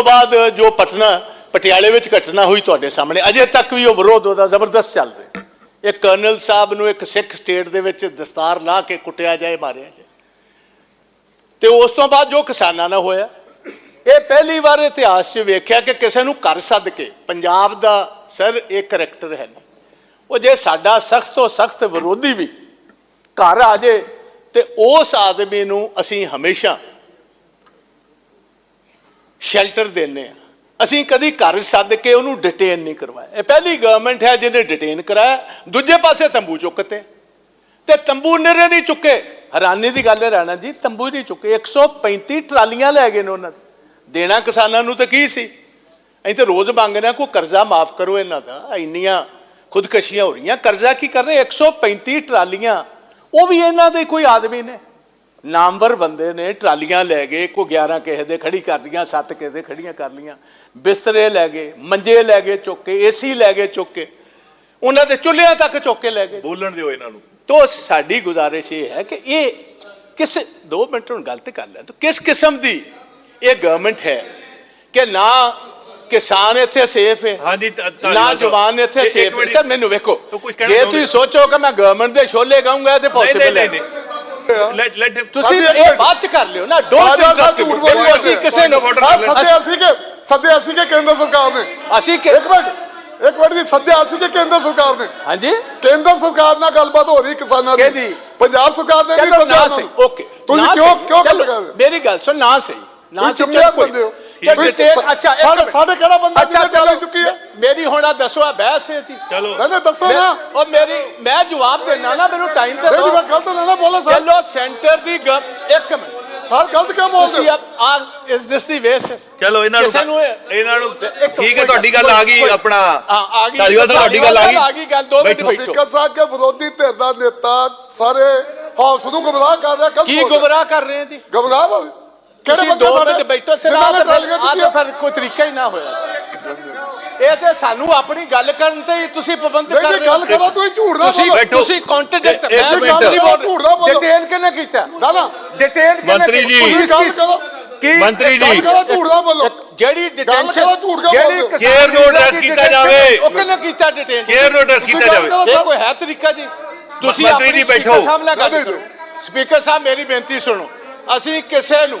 ਤੋਂ ਬਾਅਦ ਜੋ ਪਟਨਾ, ਪਟਿਆਲੇ ਵਿੱਚ ਘਟਨਾ ਹੋਈ ਤੁਹਾਡੇ ਸਾਹਮਣੇ, ਅਜੇ ਤੱਕ ਵੀ ਉਹ ਵਿਰੋਧ ਉਹਦਾ ਜ਼ਬਰਦਸਤ ਚੱਲ ਰਿਹਾ ਇਹ ਕਰਨਲ ਸਾਹਿਬ ਨੂੰ ਇੱਕ ਸਿੱਖ ਸਟੇਟ ਦੇ ਵਿੱਚ ਦਸਤਾਰ ਲਾ ਕੇ ਕੁੱਟਿਆ ਜਾਏ, ਮਾਰਿਆ ਜਾਏ। ਤੇ ਉਸ ਤੋਂ ਬਾਅਦ ਜੋ ਕਿਸਾਨਾਂ ਨਾਲ ਹੋਇਆ, ਇਹ ਪਹਿਲੀ ਵਾਰ ਇਤਿਹਾਸ 'ਚ ਵੇਖਿਆ ਕਿ ਕਿਸੇ ਨੂੰ ਘਰ ਸੱਦ ਕੇ, ਪੰਜਾਬ ਦਾ ਸਰ ਇਹ ਕਰੈਕਟਰ ਹੈ ਨਹੀਂ। ਉਹ ਜੇ ਸਾਡਾ ਸਖਤ ਤੋਂ ਸਖਤ ਵਿਰੋਧੀ ਵੀ ਘਰ ਆ ਜੇ, ਤੇ ਉਸ ਆਦਮੀ ਨੂੰ ਅਸੀਂ ਹਮੇਸ਼ਾ ਸ਼ੈਲਟਰ ਦਿੰਨੇ ਆ। ਅਸੀਂ ਕਦੀ ਘਰ ਸੱਦ ਕੇ ਉਹਨੂੰ ਡਿਟੇਨ ਨਹੀਂ ਕਰਵਾਇਆ। ਇਹ ਪਹਿਲੀ ਗਵਰਨਮੈਂਟ ਹੈ ਜਿਹਨੇ ਡਿਟੇਨ ਕਰਾਇਆ। ਦੂਜੇ ਪਾਸੇ ਤੰਬੂ ਚੁੱਕਤੇ। ਤੇ ਤੰਬੂ ਨਿਰੇ ਨਹੀਂ ਚੁੱਕੇ। ਹੈਰਾਨੀ ਦੀ ਗੱਲ ਹੈ ਰਾਣਾ ਜੀ, ਤੰਬੂ ਨਹੀਂ ਚੁੱਕੇ। 135 ਟਰਾਲੀਆਂ ਲੈ ਗਏ ਨੇ ਉਹਨਾਂ ਦੇ। ਦੇਣਾ ਕਿਸਾਨਾਂ ਨੂੰ ਤਾਂ ਕੀ ਸੀ? ਅਸੀਂ ਤਾਂ ਰੋਜ਼ ਮੰਗਦੇ ਹਾਂ, ਕੋਈ ਕਰਜ਼ਾ ਮਾਫ ਕਰੋ ਇਹਨਾਂ ਦਾ। ਇੰਨੀਆਂ ਖੁਦਕਸ਼ੀਆਂ ਹੋ ਰਹੀਆਂ। ਕਰਜ਼ਾ ਕੀ ਕਰ ਰਹੇ? 135 ਟਰਾਲੀਆਂ। ਉਹ ਵੀ ਇਹਨਾਂ ਦੇ ਕੋਈ ਆਦਮੀ ਨੇ। ਨਾਮਵਰ ਬੰਦੇ ਨੇ ਟਰਾਲੀਆਂ ਲੈ ਗਏ ਕੋ 11 ਕਿਸੇ ਦੇ ਖੜੀ ਕਰ ਲੀਆਂ 7 ਕਿਸੇ ਦੇ ਖੜੀਆਂ ਕਰ ਲੀਆਂ ਬਿਸਤਰੇ ਲੈ ਗਏ ਮੰਜੇ ਲੈ ਗਏ ਚੁੱਕ ਕੇ ਏਸੀ ਲੈ ਗਏ ਚੁੱਕ ਕੇ। ਉਹਨਾਂ ਦੇ ਚੁੱਲ੍ਹਿਆਂ ਤੱਕ ਚੁੱਕ ਕੇ ਲੈ ਗਏ। ਬੋਲਣ ਦਿਓ ਇਹਨਾਂ ਨੂੰ। ਤੋ ਸਾਡੀ ਗੁਜ਼ਾਰਿਸ਼ ਇਹ ਹੈ ਕਿ ਇਹ ਕਿਸ 2 ਮਿੰਟ ਹੁਣ ਗਲਤ ਕਰ ਲੈ ਤੋ ਕਿਸ ਕਿਸਮ ਦੀ ਇਹ ਗਵਰਨਮੈਂਟ ਹੈ ਕਿ ਨਾ ਕਿਸਾਨ ਇੱਥੇ ਸੇਫ ਹੈ ਹਾਂਜੀ। ਨਾ ਜਵਾਨ ਇੱਥੇ ਸੇਫ ਹੈ। ਸਰ ਮੈਨੂੰ ਵੇਖੋ ਜੇ? ਤੁਸੀਂ ਸੋਚੋ ਕਿ ਮੈਂ ਗਵਰਨਮੈਂਟ ਦੇ ਛੋਲੇ ਗਾਉਂਗਾ ਤੇ ਪੋਸੀਬਲ ਨਹੀਂ ਹੈ। ਨਹੀਂ। ਲੈਟ ਲੈਟ ਤੁਸੀਂ ਇਹ। ਬਾਅਦ ਚ ਕਰ ਲਿਓ ਨਾ ਡੋਂਟ ਰਾਜਾ ਸਾਹਿਬ ਝੂਠ ਬੋਲ ਅਸੀਂ। ਕਿਸੇ ਨੂੰ ਸੱਦਿਆ ਸੀ ਕਿ ਸੱਦਿਆ ਸੀ ਕਿ ਕੇਂਦਰ ਸਰਕਾਰ ਨੇ ਅਸੀਂ ਕਿ- ਇੱਕ ਮਿੰਟ ਇੱਕ ਮਿੰਟ ਜੀ ਸੱਦਿਆ ਸੀ ਕਿ ਕੇਂਦਰ ਸਰਕਾਰ ਨੇ ਹਾਂਜੀ ਕੇਂਦਰ ਸਰਕਾਰ ਨਾਲ ਗੱਲਬਾਤ ਹੋ ਰਹੀ ਕਿਸਾਨਾਂ ਦੀ ਕਿਹਦੀ? ਪੰਜਾਬ ਸਰਕਾਰ ਨੇ ਨਹੀਂ ਸੱਦਿਆ। ਓਕੇ ਤੁਸੀਂ ਕਿਉਂ। ਕਿਉਂ ਗੱਲ ਮੇਰੀ ਗੱਲ ਸੁਣ ਨਾ ਸਹੀ ਨਾ ਸਹੀ, ਕੋਈ- ਬੰਦੇ ਹੋ। ਚੱਲ ਤੁਸੀਂ ਡਿਟੇਲ ਸ- ਅੱਛਾ ਇੱਕ ਸਾਡੇ- ਮਿੰਟ। ਸਾਡੇ ਕਿਹੜਾ ਬੰਦਾ ਅੱਛਾ ਜਿਹਨੇ ਚਲੋ ਟਰਾਲੀ ਚੁੱਕੀ ਹੈ? ਮੇਰੀ ਹੁਣ ਆ ਦੱਸੋ ਆ ਬਹਿਸ ਹੈ ਜੀ ਚਲੋ ਨਹੀਂ ਨਹੀਂ ਦੱਸੋ ਮੈਂ- ਨਾ ਉਹ ਮੇਰੀ ਮੈਂ ਜਵਾਬ ਦੇਣਾ ਨਾ ਮੈਨੂੰ ਟਾਈਮ ਤੇ ਨਹੀਂ ਜੀ ਦਿਓ ਮੈਂ ਗਲਤ ਨਾ ਨਾ ਬੋਲਾਂ ਸਰ ਚਲੋ ਸੈਂਟਰ ਦੀ ਗਵ- ਇੱਕ ਮਿੰਟ ਸਰ ਗਲਤ ਕਿਉਂ ਤੁਸੀਂ ਬੋਲਦੇ ਹੋ? ਆ ਆ ਇਸ ਦਿਸ ਦੀ ਵੇਸ ਚਲੋ ਇਹਨਾਂ ਕਿਸੇ ਨੂੰ ਨੂੰ ਇਹ- ਇਹਨਾਂ ਨੂੰ ਇੱਕ- ਠੀਕ ਹੈ ਕੋਈ- ਤੁਹਾਡੀ ਗੱਲ ਆ ਗਈ ਕੋਈ- ਆਪਣਾ ਹਾਂ ਆ ਗਈ ਧਾਰੀਵਾਲ ਸਾਹਿਬ ਤੁਹਾਡੀ ਗੱਲ ਆ ਗਈ ਆ ਗਈ ਗੱਲ ਦੋ ਮਿੰਟ ਬੈਠੋ। ਬੈਠੋ ਸਪੀਕਰ ਸਾਹਿਬ ਕੇ ਵਿਰੋਧੀ ਧਿਰ ਦਾ ਨੇਤਾ ਸਾਰੇ ਹਾਊਸ ਨੂੰ ਗੁੰਮਰਾਹ ਕਰ ਰਿਹਾ ਗਲਤ ਕੀ ਬੋਲ ਰਿਹਾ। ਗੁੰਮਰਾਹ ਕਰ ਰਹੇ ਆ ਜੀ ਗੁੰਮਰਾਹ ਬੋਲ ਕਿਹੜੇ ਬੰਦੇ ਦੋ ਸਾਡੇ ਮਿੰਟ ਬੈਠੋ ਆ ਨੇ ਤਾਂ ਫਿਰ- ਆ ਤਾਂ ਚੁੱਕੀਆਂ ਫਿਰ ਕੋਈ ਤਰੀਕਾ ਹੀ ਨਾ ਹੋਇਆ ਇਹ ਤੇ ਸਾਨੂੰ ਆਪਣੀ ਗੱਲ ਕਰਨ ਤੇ ਹੀ ਤੁਸੀਂ ਪਾਬੰਦ ਨਹੀਂ ਕਰ ਨਹੀਂ ਰਹੇ ਗੱਲ ਕਰੋ ਤੁਸੀਂ ਝੂਠ ਤੁਸੀਂ ਬੋਲੋ ਬੈਠੋ। ਤੁਸੀਂ ਕੰਟਰਡਿਕਟ ਮੈਂ ਮਿੰਟ। ਝੂਠ ਨਾ ਬੋਲੋ। ਡਿਟੇਲ ਕਿਹਨੇ ਕੀਤਾ ਨਾ ਨਾ ਡਿਟੇਲ ਕਿਹਨੇ ਮੰਤਰੀ ਜੀ। ਗੱਲ ਕਰੋ ਕੀ ਮੰਤਰੀ ਜੀ। ਗੱਲ ਕਰੋ ਝੂਠ ਨਾ ਬੋਲੋ ਜਿਹੜੀ ਡਿਟੇਂਸ਼ਨ ਕਰੋ, ਝੂਠ ਕਿਉਂ ਬੋਲਦੇ ਹੋ? Chair ਨੂੰ address ਕੀਤਾ ਜਾਵੇ। ਉਹ ਕਿਹਨੇ ਕੀਤਾ ਡਿਟੇਂਸ਼ਨ ਚੇਅਰ ਨੂੰ ਅਡਰੈਸ ਤੁਸੀਂ ਕੀਤਾ ਗੱਲ ਜਾਵੇ। ਇਹ ਕੋਈ ਹੈ ਤਰੀਕਾ ਜੀ ਤੁਸੀਂ ਮੰਤਰੀ ਆਪਣੀ ਜੀ ਬੈਠੋ। ਗੱਲ ਨਹੀਂ, ਨਹੀਂ। ਸਪੀਕਰ ਸਾਹਿਬ ਮੇਰੀ ਬੇਨਤੀ ਸੁਣੋ ਅਸੀਂ ਕਿਸੇ ਨੂੰ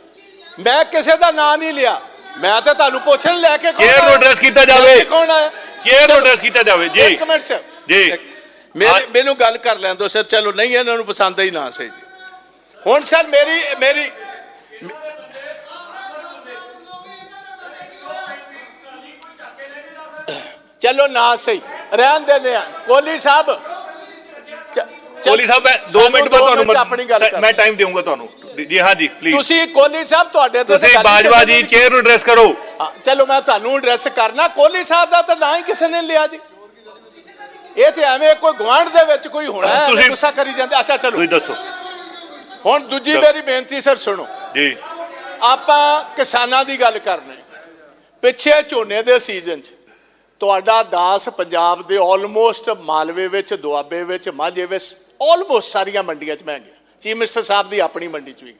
ਮੈਂ ਕਿਸੇ ਦਾ ਨਾਂ ਨਹੀਂ ਲਿਆ। ਮੈਂ ਤਾਂ ਤੁਹਾਨੂੰ ਪੁੱਛਣ ਲੈ ਕੇ ਕੌਣ Chair ਨੂੰ address ਕੀਤਾ ਜਾਵੇ। ਕੌਣ ਆਇਆ ਚੇਅਰ ਨੂੰ ਅਡਰੈਸ ਕੀਤਾ ਜਾਵੇ। ਜੀ। ਇੱਕ ਮਿੰਟ ਸਰ ਜੀ। ਮੇਰੇ। ਮੈਨੂੰ ਗੱਲ ਕਰ ਲੈਣ ਦਿਓ ਸਰ ਚਲੋ ਨਹੀਂ ਇਹਨਾਂ ਨੂੰ ਪਸੰਦ ਹੀ ਨਾ ਸੇ ਜੀ ਹੁਣ ਸਰ ਮੇਰੀ ਮੇਰੀ ਚਲੋ ਨਾ ਸਹੀ। ਰਹਿਣ ਦੇ ਆ। ਕੋਲੀ ਸਾਹਿਬ। ਕੋਲੀ ਸਾਹਿਬ ਮੈਂ 2 ਸਾਨੂੰ ਮਿੰਟ ਬਾਅਦ ਤੁਹਾਨੂੰ ਮਿੰਟ ਆਪਣੀ ਗੱਲ ਮੈਂ- ਕਰ ਮੈਂ ਟਾਈਮ ਦੇਵਾਂਗਾ ਤੁਹਾਨੂੰ। ਜੀ ਹਾਂ ਜੀ ਪਲੀਜ਼ ਤੁਸੀਂ ਕੋਲੀ ਸਾਹਿਬ ਤੁਹਾਡੇ ਤੇ ਤੁਸੀਂ ਬਾਜਵਾ ਜੀ ਚੇਅਰ ਨੂੰ ਐਡਰੈਸ ਕਰੋ। ਚਲੋ ਮੈਂ ਤੁਹਾਨੂੰ ਐਡਰੈਸ ਕਰਨਾ। ਕੋਹਲੀ ਸਾਹਿਬ ਦਾ ਤਾਂ ਨਾ ਹੀ ਕਿਸੇ ਨੇ ਲਿਆ ਜੀ। ਇਹ ਤੇ ਐਵੇਂ ਕੋਈ ਗਵਾਂਢ ਦੇ ਵਿੱਚ ਕੋਈ ਹੋਣਾ ਤੁਸੀਂ- ਗੁੱਸਾ ਕਰੀ ਜਾਂਦੇ। ਅੱਛਾ ਚਲੋ। ਤੁਸੀਂ ਦੱਸੋ। ਹੁਣ ਦੂਜੀ। ਮੇਰੀ ਬੇਨਤੀ ਸਰ ਸੁਣੋ। ਜੀ। ਆਪਾਂ ਕਿਸਾਨਾਂ ਦੀ ਗੱਲ ਕਰਨੀ। ਪਿੱਛੇ ਝੋਨੇ ਦੇ ਸੀਜ਼ਨ 'ਚ ਤੁਹਾਡਾ ਦਾਸ ਪੰਜਾਬ ਦੇ ਆਲਮੋਸਟ ਮਾਲਵੇ ਵਿੱਚ ਦੁਆਬੇ ਵਿੱਚ ਮਾਝੇ ਵਿੱਚ ਆਲਮੋਸਟ ਸਾਰੀਆਂ ਮੰਡੀਆਂ 'ਚ ਮੈਂ ਗਿਆ। ਚੀਫ ਮਿਨਿਸਟਰ ਸਾਹਿਬ ਦੀ ਆਪਣੀ ਮੰਡੀ 'ਚ ਵੀ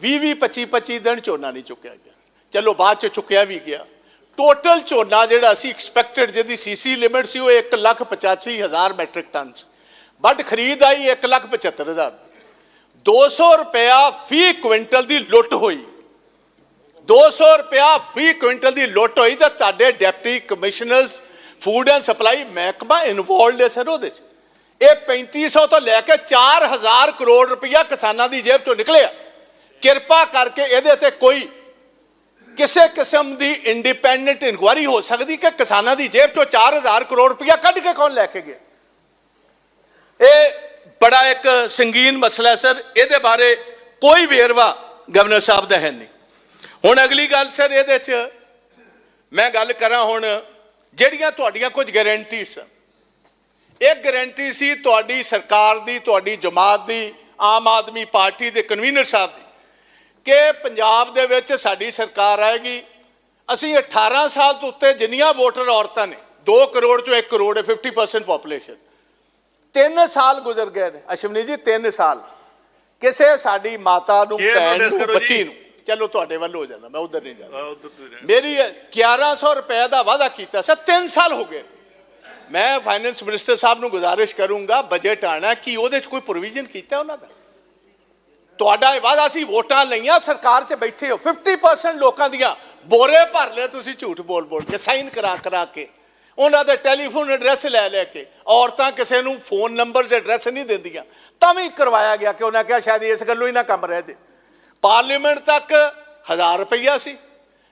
20 20 25 25 ਦਿਨ ਝੋਨਾ ਨਹੀਂ ਚੁੱਕਿਆ ਗਿਆ। ਚਲੋ ਬਾਅਦ 'ਚ ਚੁੱਕਿਆ ਵੀ ਗਿਆ। ਟੋਟਲ ਝੋਨਾ ਜਿਹੜਾ ਸੀ ਐਕਸਪੈਕਟਡ ਜਿਹਦੀ ਸੀਸੀ ਲਿਮਿਟ ਸੀ ਉਹ 1 ਲੱਖ 85 ਹਜ਼ਾਰ ਮੈਟ੍ਰਿਕ ਟਨ ਸੀ ਬਟ ਖਰੀਦ ਆਈ 1 ਲੱਖ 75 ਹਜ਼ਾਰ। 200 ਰੁਪਇਆ ਫੀ ਕੁਇੰਟਲ ਦੀ ਲੁੱਟ ਹੋਈ। 200 ਰੁਪਇਆ ਫੀ ਕੁਇੰਟਲ ਦੀ ਲੁੱਟ ਹੋਈ ਤਾਂ ਤੁਹਾਡੇ deputy commissioners food and supply ਮਹਿਕਮਾ ਇਨਵੋਲਡ ਹੈ ਸਰ ਉਹਦੇ ਚ। ਇਹ 3500 ਤੋਂ ਲੈ ਕੇ 4000 ਕਰੋੜ ਰੁਪਇਆ ਕਿਸਾਨਾਂ ਦੀ ਜੇਬ ਚੋਂ ਨਿਕਲਿਆ ਕਿਰਪਾ ਕਰਕੇ ਇਹਦੇ ਤੇ ਕੋਈ ਕਿਸੇ ਕਿਸਮ ਦੀ ਇੰਡੀਪੈਂਡੈਂਟ ਇਨਕੁਆਰੀ ਹੋ ਸਕਦੀ ਕਿ ਕਿਸਾਨਾਂ ਦੀ ਜੇਬ ਚੋਂ 4000 ਕਰੋੜ ਰੁਪਇਆ ਕੱਢ ਕੇ ਕੌਣ ਲੈ ਕੇ ਗਿਆ? ਇਹ ਬੜਾ ਇੱਕ ਸੰਗੀਨ ਮਸਲਾ ਹੈ ਸਰ। ਇਹਦੇ ਬਾਰੇ ਕੋਈ ਵੇਰਵਾ ਗਵਰਨਰ ਸਾਹਿਬ ਦਾ ਹੈ ਨਹੀਂ। ਹੁਣ ਅਗਲੀ ਗੱਲ ਸਰ, ਇਹਦੇ ਚ ਮੈਂ ਗੱਲ ਕਰਾਂ ਹੁਣ ਜਿਹੜੀਆਂ ਤੁਹਾਡੀਆਂ ਕੁਝ ਗਾਰੰਟੀ ਇੱਕ ਗਾਰੰਟੀ ਸੀ ਤੁਹਾਡੀ ਸਰਕਾਰ ਦੀ ਤੁਹਾਡੀ ਜਮਾਤ ਦੀ ਆਮ ਆਦਮੀ ਪਾਰਟੀ ਦੇ ਕਨਵੀਨਰ ਸਾਹਿਬ ਦੀ ਕਿ ਪੰਜਾਬ ਦੇ ਵਿੱਚ ਸਾਡੀ ਸਰਕਾਰ ਆਏਗੀ। ਅਸੀਂ 18 ਸਾਲ ਤੋਂ ਉੱਤੇ ਜਿੰਨੀਆਂ ਵੋਟਰ ਔਰਤਾਂ ਨੇ 2 ਕਰੋੜ ਚੋਂ 1 ਕਰੋੜ ਹੈ 50% ਪੋਪੂਲੇਸ਼ਨ 3 ਸਾਲ ਗੁਜ਼ਰ ਗਏ ਨੇ। ਅਸ਼ਵਨੀ ਜੀ 3 ਸਾਲ। ਕਿਸੇ ਸਾਡੀ ਮਾਤਾ ਨੂੰ ਭੈਣ ਨੂੰ। ਬੱਚੀ ਨੂੰ। ਚਲੋ ਤੁਹਾਡੇ ਵੱਲ ਹੋ ਜਾਣਾ ਮੈਂ ਉਧਰ ਨਹੀਂ ਜਾਣਾ। ਮੇਰੀ 1100 ਰੁਪਏ ਦਾ ਵਾਅਦਾ ਕੀਤਾ ਸੀ 3 ਸਾਲ ਹੋ ਗਏ ਮੈਂ ਫਾਈਨੈਂਸ ਮਿਨਿਸਟਰ ਸਾਹਿਬ ਨੂੰ ਗੁਜ਼ਾਰਿਸ਼ ਕਰੂੰਗਾ ਬਜਟ ਆਣਾ, ਕਿ ਉਹਦੇ 'ਚ ਕੋਈ ਪ੍ਰੋਵੀਜ਼ਨ ਕੀਤਾ ਉਹਨਾਂ ਦਾ? ਤੁਹਾਡਾ ਇਹ ਵਾਅਦਾ ਸੀ, ਵੋਟਾਂ ਲਈਆਂ, ਸਰਕਾਰ 'ਚ ਬੈਠੇ ਹੋ 50% ਲੋਕਾਂ ਦੀਆਂ, ਬੋਰੇ ਭਰ ਲਿਆ ਤੁਸੀਂ ਝੂਠ ਬੋਲ ਬੋਲ ਕੇ ਸਾਈਨ ਕਰਾ ਕਰਾ ਕੇ। ਉਹਨਾਂ ਦੇ ਟੈਲੀਫੋਨ ਐਡਰੈਸ ਲੈ ਲੈ ਕੇ, ਔਰਤਾਂ ਕਿਸੇ ਨੂੰ ਫੋਨ ਨੰਬਰਸ ਐਡਰੈਸ ਨਹੀਂ ਦਿੰਦੀਆਂ। ਤਾਂ ਵੀ ਕਰਵਾਇਆ ਗਿਆ ਕਿ ਉਹਨਾਂ ਕਿਹਾ ਸ਼ਾਇਦ ਇਸ ਗੱਲੋਂ ਹੀ ਨਾ ਕੰਮ ਰਹਿ ਜੇ। ਪਾਰਲੀਮੈਂਟ ਤੱਕ 1000 ਰੁਪਈਆ ਸੀ।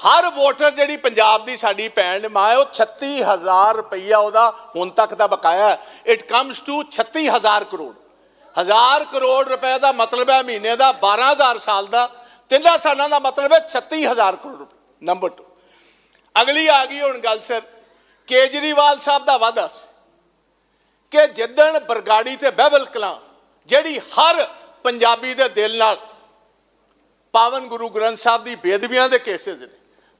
ਹਰ ਵੋਟਰ ਜਿਹੜੀ ਪੰਜਾਬ ਦੀ ਸਾਡੀ ਭੈਣ ਮਾਂ ਹੈ, ਉਹ 36000 ਰੁਪਈਆ ਉਹਦਾ ਹੁਣ ਤੱਕ ਦਾ ਬਕਾਇਆ ਇਟ ਕਮਸ ਟੂ 36000 ਕਰੋੜ। ਹਜ਼ਾਰ ਕਰੋੜ ਰੁਪਏ ਦਾ ਮਤਲਬ ਹੈ ਮਹੀਨੇ ਦਾ 12000 ਸਾਲ ਦਾ। ਤਿੰਨਾਂ ਸਾਲਾਂ ਦਾ ਮਤਲਬ ਹੈ 36000 ਕਰੋੜ ਰੁਪਏ। ਨੰਬਰ 2 ਅਗਲੀ ਆ ਗਈ ਹੁਣ ਗੱਲ ਸਰ ਕੇਜਰੀਵਾਲ ਸਾਹਿਬ ਦਾ ਵਾਅਦਾ ਸੀ ਕਿ ਜਿੱਦਣ ਬਰਗਾੜੀ ਤੇ ਬਹਿਬਲ ਕਲਾਂ ਜਿਹੜੀ ਹਰ ਪੰਜਾਬੀ ਦੇ ਦਿਲ ਨਾਲ ਪਾਵਨ ਗੁਰੂ ਗ੍ਰੰਥ ਸਾਹਿਬ ਦੀ ਬੇਦਬੀਆਂ ਦੇ ਕੇਸਿਸ ਨੇ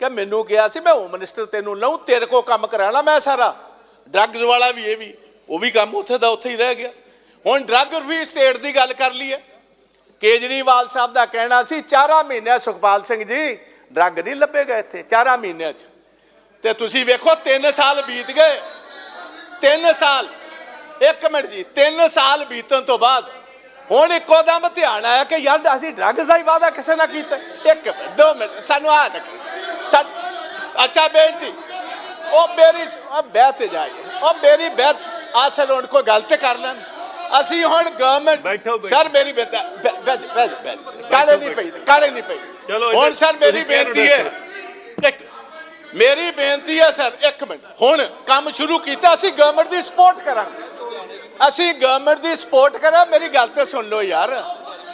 ਕਿ ਮੈਨੂੰ ਕਿਹਾ ਸੀ, ਮੈਂ ਹੋਮ ਮਿਨਿਸਟਰ ਤੈਨੂੰ ਲਊ, ਤੇਰੇ ਕੋ ਕੰਮ ਕਰਾਣਾ ਮੈਂ ਸਾਰਾ। ਡਰੱਗਸ ਵਾਲਾ ਵੀ, ਇਹ ਵੀ, ਉਹ ਵੀ ਕੰਮ ਉੱਥੇ ਦਾ ਉੱਥੇ ਹੀ ਰਹਿ ਗਿਆ। ਹੁਣ ਡਰੱਗ ਫਰੀ ਸਟੇਟ ਦੀ ਗੱਲ ਕਰ ਲਈਏ। ਕੇਜਰੀਵਾਲ ਸਾਹਿਬ ਦਾ ਕਹਿਣਾ ਸੀ, ਚਾਰਾਂ ਮਹੀਨਿਆਂ ਸੁਖਪਾਲ ਸਿੰਘ ਜੀ ਡਰੱਗ ਨਹੀਂ ਲੱਭੇਗਾ ਇੱਥੇ, ਚਾਰਾਂ ਮਹੀਨਿਆਂ 'ਚ। ਤੇ ਤੁਸੀਂ ਵੇਖੋ 3 ਸਾਲ ਬੀਤ ਗਏ। 3 ਸਾਲ, ਇੱਕ ਮਿੰਟ ਜੀ 3 ਸਾਲ ਬੀਤਣ ਤੋਂ ਬਾਅਦ ਹੁਣ ਇੱਕੋ ਦਮ ਧਿਆਨ ਆਇਆ ਕਿ ਯਾਰ ਅਸੀਂ ਡਰੱਗਸ ਦਾ ਹੀ ਵਾਅਦਾ ਕਿਸੇ ਨਾਲ ਕੀਤਾ। ਇੱਕ ਮਿੰਟ, ਦੋ ਮਿੰਟ, ਸਾਨੂੰ ਆ ਨਾ ਅੱਛਾ ਬੇਟੀ ਉਹ ਮੇਰੀ ਬਹਿ ਤੇ ਜਾਈਏ। ਉਹ ਮੇਰੀ ਬਹਿਤ ਆਸਲ ਹੁਣ ਕੋਈ ਗਲਤ ਕਰ ਲੈਣ। ਅਸੀਂ ਹੁਣ ਗਵਰਨਮੈਂਟ। ਸਰ ਮੇਰੀ ਬੇਟਾ ਬੈਠ ਬੈਠ ਬੈਠ ਕਾਲੇ ਨਹੀਂ ਪਈ ਕਾਲੇ ਨਹੀਂ ਪਈ। ਚਲੋ, ਹੁਣ ਸਰ ਮੇਰੀ ਬੇਨਤੀ ਹੈ। ਮੇਰੀ ਬੇਨਤੀ ਹੈ ਸਰ ਇੱਕ ਮਿੰਟ। ਹੁਣ ਕੰਮ ਸ਼ੁਰੂ ਕੀਤਾ ਅਸੀਂ ਗਵਰਨਮੈਂਟ ਦੀ ਸਪੋਰਟ ਕਰਾਂਗੇ। ਅਸੀਂ ਗਵਰਨਮੈਂਟ ਦੀ ਸਪੋਰਟ ਕਰਾਂ ਮੇਰੀ ਗੱਲ ਤੇ ਸੁਣ ਲਓ ਯਾਰ।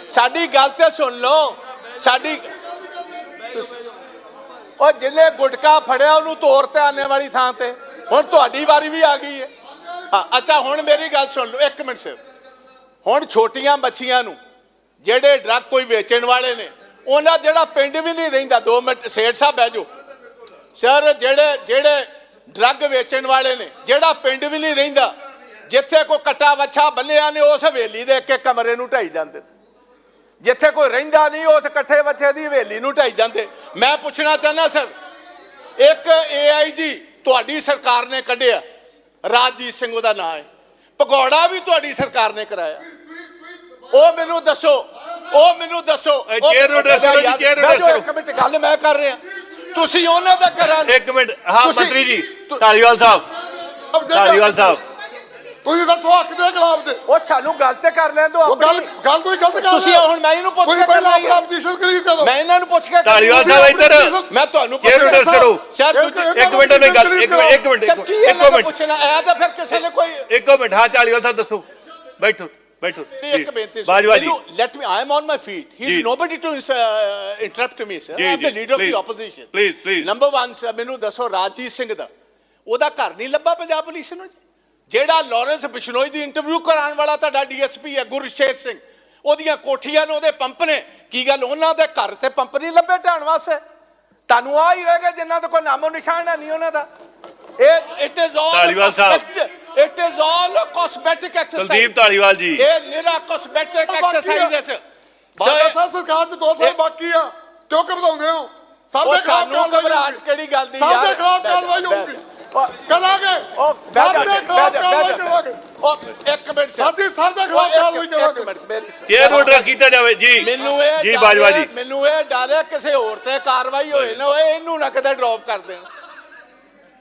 ਸਾਡੀ ਗੱਲ ਤੇ ਸੁਣ ਲਓ। ਸਾਡੀ ਤੁਸੀਂ- ਉਹ ਜਿੰਨੇ ਗੁਟਕਾ ਫੜਿਆ ਉਹਨੂੰ ਤੋਰ ਤੇ ਆਨੇ ਵਾਲੀ ਥਾਂ ਤੇ। ਹੁਣ ਤੁਹਾਡੀ ਵਾਰੀ ਵੀ ਆ ਗਈ ਹੈ। ਹਾਂ, ਅੱਛਾ, ਹੁਣ ਮੇਰੀ ਗੱਲ ਸੁਣ ਲਓ, ਇੱਕ ਮਿੰਟ ਸਿਰ। ਹੁਣ ਛੋਟੀਆਂ ਬੱਚੀਆਂ ਨੂੰ, ਜਿਹੜੇ ਡਰੱਗ ਕੋਈ ਵੇਚਣ ਵਾਲੇ ਨੇ, ਉਹਨਾਂ ਜਿਹੜਾ ਪਿੰਡ ਵੀ ਨਹੀਂ ਰਹਿੰਦਾ 2 ਮਿੰਟ, ਸੇਠ ਸਾਹਿਬ ਬਹਿ ਜਾਓ। ਸਰ, ਜਿਹੜੇ ਜਿਹੜੇ ਡਰੱਗ ਵੇਚਣ ਵਾਲੇ ਨੇ, ਜਿਹੜਾ ਪਿੰਡ ਵੀ ਨਹੀਂ ਰਹਿੰਦਾ, ਜਿੱਥੇ ਕੋਈ ਕੱਟਾ ਵੱਛਾ ਬੰਨਿਆ ਨੇ, ਉਸ ਹਵੇਲੀ ਦੇ ਇੱਕ ਇੱਕ ਕਮਰੇ ਨੂੰ ਢਾਈ ਜਾਂਦੇ ਨੇ। ਜਿੱਥੇ ਕੋਈ ਰਹਿੰਦਾ ਨਹੀਂ ਉਸ ਇਕੱਠੇ ਬੱਚੇ ਦੀ ਹਵੇਲੀ ਨੂੰ ਢਾਈ ਜਾਂਦੇ। ਮੈਂ ਪੁੱਛਣਾ ਚਾਹੁੰਦਾ ਸਰ ਇੱਕ ਏਆਈਜੀ ਤੁਹਾਡੀ ਸਰਕਾਰ ਨੇ ਕੱਢਿਆ। ਰਾਜਜੀਤ ਸਿੰਘ ਉਹਦਾ ਨਾਮ ਹੈ। ਭਗੌੜਾ ਵੀ ਤੁਹਾਡੀ ਸਰਕਾਰ ਨੇ ਕਰਾਇਆ। ਉਹ ਮੈਨੂੰ ਦੱਸੋ ਉਹ ਮੈਨੂੰ ਦੱਸੋ। ਇੱਕ ਮਿੰਟ ਗੱਲ ਮੈਂ ਕਰ ਰਿਹਾ। ਤੁਸੀਂ ਉਹਨਾਂ ਦਾ ਕਰਾਂ ਇੱਕ ਮਿੰਟ। ਹਾਂ ਮੰਤਰੀ ਜੀ ਧਾਲੀਵਾਲ ਸਾਹਿਬ। ਧਾਲੀਵਾਲ ਸਾਹਿਬ। ਤੁਸੀਂ ਦੱਸੋ ਹੱਕ ਦੇ ਖਿਲਾਫ ਜੇ ਉਹ ਸਾਨੂੰ ਗੱਲ ਤੇ ਕਰ ਲੈਣ ਦਿਓ ਉਹ ਗੱਲ ਆਪਣੀ ਗੱਲ ਤੁਸੀਂ ਗਲਤ ਕਰ ਤੁਸੀਂ ਹੋ। ਹੁਣ ਮੈਂ ਇਹਨੂੰ ਪੁੱਛ ਤੁਸੀਂ ਕੇ ਪਹਿਲਾਂ ਕਰਨਾ ਆਪਣਾ ਹੈ। ਪੋਜੀਸ਼ਨ ਕਲੀਅਰ ਕਰੋ ਮੈਂ ਇਹਨਾਂ ਨੂੰ ਪੁੱਛ ਕੇ ਧਾਲੀਵਾਲ ਤੁਸੀਂ ਸਾਹਿਬ ਇੱਧਰ ਮੈਂ ਤੁਹਾਨੂੰ ਪੁੱਛ ਕੇ ਕਰੋ ਸਰ ਇੱਕ- ਦੂਜੇ- ਇੱਕ- ਇੱਕ ਮਿੰਟ ਨਹੀਂ ਗੱਲ ਇੱਕ ਮਿੰਟ। ਇੱਕ ਮਿੰਟ ਸਰ ਕੀ ਇਹਨਾਂ ਪੁੱਛਣਾ? ਆਇਆ ਤਾਂ ਫਿਰ ਕਿਸੇ ਨੇ ਕੋਈ ਇੱਕੋ ਮਿੰਟ ਹਾਂ ਧਾਲੀਵਾਲ ਸਾਹਿਬ ਦੱਸੋ। ਬੈਠੋ ਬੈਠੋ। ਇੱਕ ਬੇਨਤੀ Bajwa ji. Let me I am on my feet ਹੀ ਜੀ। Is nobody to interrupt me sir ਜੀ, I am the leader of the please, opposition please, please. Number 1 sir ਮੈਨੂੰ ਦੱਸੋ ਰਾਜਜੀਤ ਸਿੰਘ ਦਾ। ਉਹਦਾ ਘਰ ਨਹੀਂ ਲੱਭਾ ਪੰਜਾਬ ਪੁਲਿਸ ਨੂੰ ਜੀ? ਜਿਹੜਾ ਲਾਰੈਂਸ ਬਿਸ਼ਨੋਈ ਦੀ ਇੰਟਰਵਿਊ ਕਰਾਉਣ ਵਾਲਾ ਤੁਹਾਡਾ ਡੀਐਸਪੀ ਹੈ ਗੁਰਸ਼ੇਰ ਸਿੰਘ। ਉਹਦੀਆਂ ਕੋਠੀਆਂ ਨੇ ਉਹਦੇ ਪੰਪ ਨੇ। ਕੀ ਗੱਲ ਉਹਨਾਂ ਦੇ ਘਰ ਤੇ ਪੰਪ ਨਹੀਂ ਲੱਭੇ ਢਾਣ ਵਾਸਤੇ? ਤੁਹਾਨੂੰ ਆ ਹੀ ਰਹਿ ਗਿਆ ਜਿਨ੍ਹਾਂ ਦਾ ਕੋਈ ਨਾਮੋ ਨਿਸ਼ਾਨ ਹੈ ਨਹੀਂ ਉਹਨਾਂ ਦਾ। ਇਹ it is all Dhaliwal Sahib. It is all cosmetic exercise Kuldeep Dhaliwal ji. ਇਹ ਨਿਰਾ ਕਾਸਮੈਟਿਕ। ਐਕਸਰਸਾਈਜ਼ ਹੈ ਬਾਜਵਾ ਸਾਹਿਬ ਸਰਕਾਰ ਚ 2 ਸਾਲ ਬਾਕੀ ਆ। ਕਿਉਂ ਘਬਰਾਉਂਦੇ ਹੋ? ਦੇ ਖਿਲਾਫ ਕਾਰਵਾਈ ਹੋਊਗੀ। ਕਿਹੜੀ ਗੱਲ ਦੀ ਸਭ ਯਾਰ? ਦੇ ਖਿਲਾਫ ਕਾਰਵਾਈ ਹੋਊਗੀ। ਕਰਾਂਗੇ। ਉਹ ਸਭ ਬਹਿ ਦੇ ਜਾ, ਖਿਲਾਫ ਬਹਿ ਜਾ, ਕਾਰਵਾਈ ਬਹਿ ਜਾ। ਕਰਾਂਗੇ। ਉਹ ਇੱਕ ਮਿੰਟ ਸਰ। ਸਾਥੀ ਸਭ ਦੇ ਖਿਲਾਫ ਉਹ ਇੱਕ- ਕਾਰਵਾਈ ਇੱਕ ਕਰਾਂਗੇ ਮਿੰਟ, ਮੇਰੀ- ਚੇਅਰ ਨੂੰ ਐਡਰੈਸ ਕੀਤਾ ਜਾਵੇ। ਜੀ। ਮੈਨੂੰ ਇਹ ਜੀ ਡਰ ਬਾਜਵਾ ਹੈ- ਜੀ। ਮੈਨੂੰ ਇਹ ਡਰ ਹੈ ਕਿਸੇ ਹੋਰ ਤੇ ਕਾਰਵਾਈ ਹੋਏ ਨਾ ਹੋਏ ਇਹਨੂੰ ਨਾ ਕਦੇ ਡ੍ਰੌਪ ਕਰ ਦੇਣ।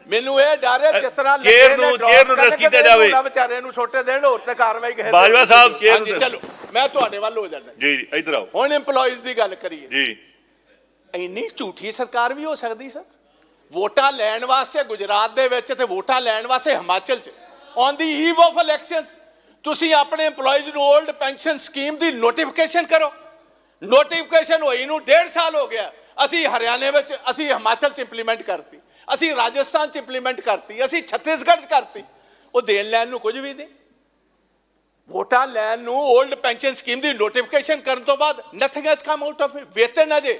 ਮੈਨੂੰ ਇਹ ਡਰ ਹੈ ਜਿਸ ਤਰ੍ਹਾਂ ਚੇਅਰ ਲੱਗੇ ਨੇ ਨੂੰ- drop ਚੇਅਰ ਨੂੰ ਕਰਨ, address ਕੀਤਾ ਕਿਤੇ ਇਹਨੂੰ ਜਾਵੇ। ਨਾ ਵਿਚਾਰੇ ਨੂੰ ਛੋਟੇ ਦੇਣ ਹੋਰ ਤੇ ਕਾਰਵਾਈ ਕਿਸੇ ਤੇ ਬਾਜਵਾ ਸਾਹਿਬ, ਚੇਅਰ ਹਾਂਜੀ ਨੂੰ- ਚਲੋ ਮੈਂ ਤੁਹਾਡੇ ਵੱਲ ਹੋ ਜਾਣਾ ਜੀ ਜੀ ਇੱਧਰ ਆਓ। ਹੁਣ EMPLOYEES ਦੀ ਗੱਲ ਕਰੀਏ। ਜੀ। ਇੰਨੀ ਝੂਠੀ ਸਰਕਾਰ ਵੀ ਹੋ ਸਕਦੀ ਸਰ? ਵੋਟਾਂ ਲੈਣ ਵਾਸਤੇ ਗੁਜਰਾਤ ਦੇ ਵਿੱਚ ਤੇ ਵੋਟਾਂ ਲੈਣ ਵਾਸਤੇ ਹਿਮਾਚਲ 'ਚ। On the eve of elections ਤੁਸੀਂ ਆਪਣੇ EMPLOYEES ਨੂੰ 올ਡ ਪੈਨਸ਼ਨ ਸਕੀਮ ਦੀ ਨੋਟੀਫਿਕੇਸ਼ਨ ਕਰੋ। ਨੋਟੀਫਿਕੇਸ਼ਨ ਹੋਈ ਨੂੰ ਡੇਢ ਸਾਲ ਹੋ ਗਿਆ। ਅਸੀਂ ਹਰਿਆਣੇ ਵਿੱਚ, ਅਸੀਂ ਹਿਮਾਚਲ 'ਚ ਇੰਪਲੀਮੈਂਟ ਕਰਤੀ। ਅਸੀਂ ਰਾਜਸਥਾਨ 'ਚ ਇੰਪਲੀਮੈਂਟ ਕਰਤੀ। ਅਸੀਂ ਛੱਤੀਸਗੜ੍ਹ 'ਚ ਕਰਤੀ। ਉਹ ਦੇਣ ਲੈਣ ਨੂੰ ਕੁਝ ਵੀ ਨਹੀਂ। ਵੋਟਾਂ ਲੈਣ ਨੂੰ 올ਡ ਪੈਨਸ਼ਨ ਸਕੀਮ ਦੀ ਨੋਟੀਫਿਕੇਸ਼ਨ ਕਰਨ ਤੋਂ ਬਾਅਦ nothing has come out of it ਵੇਤਨ ਅਜੇ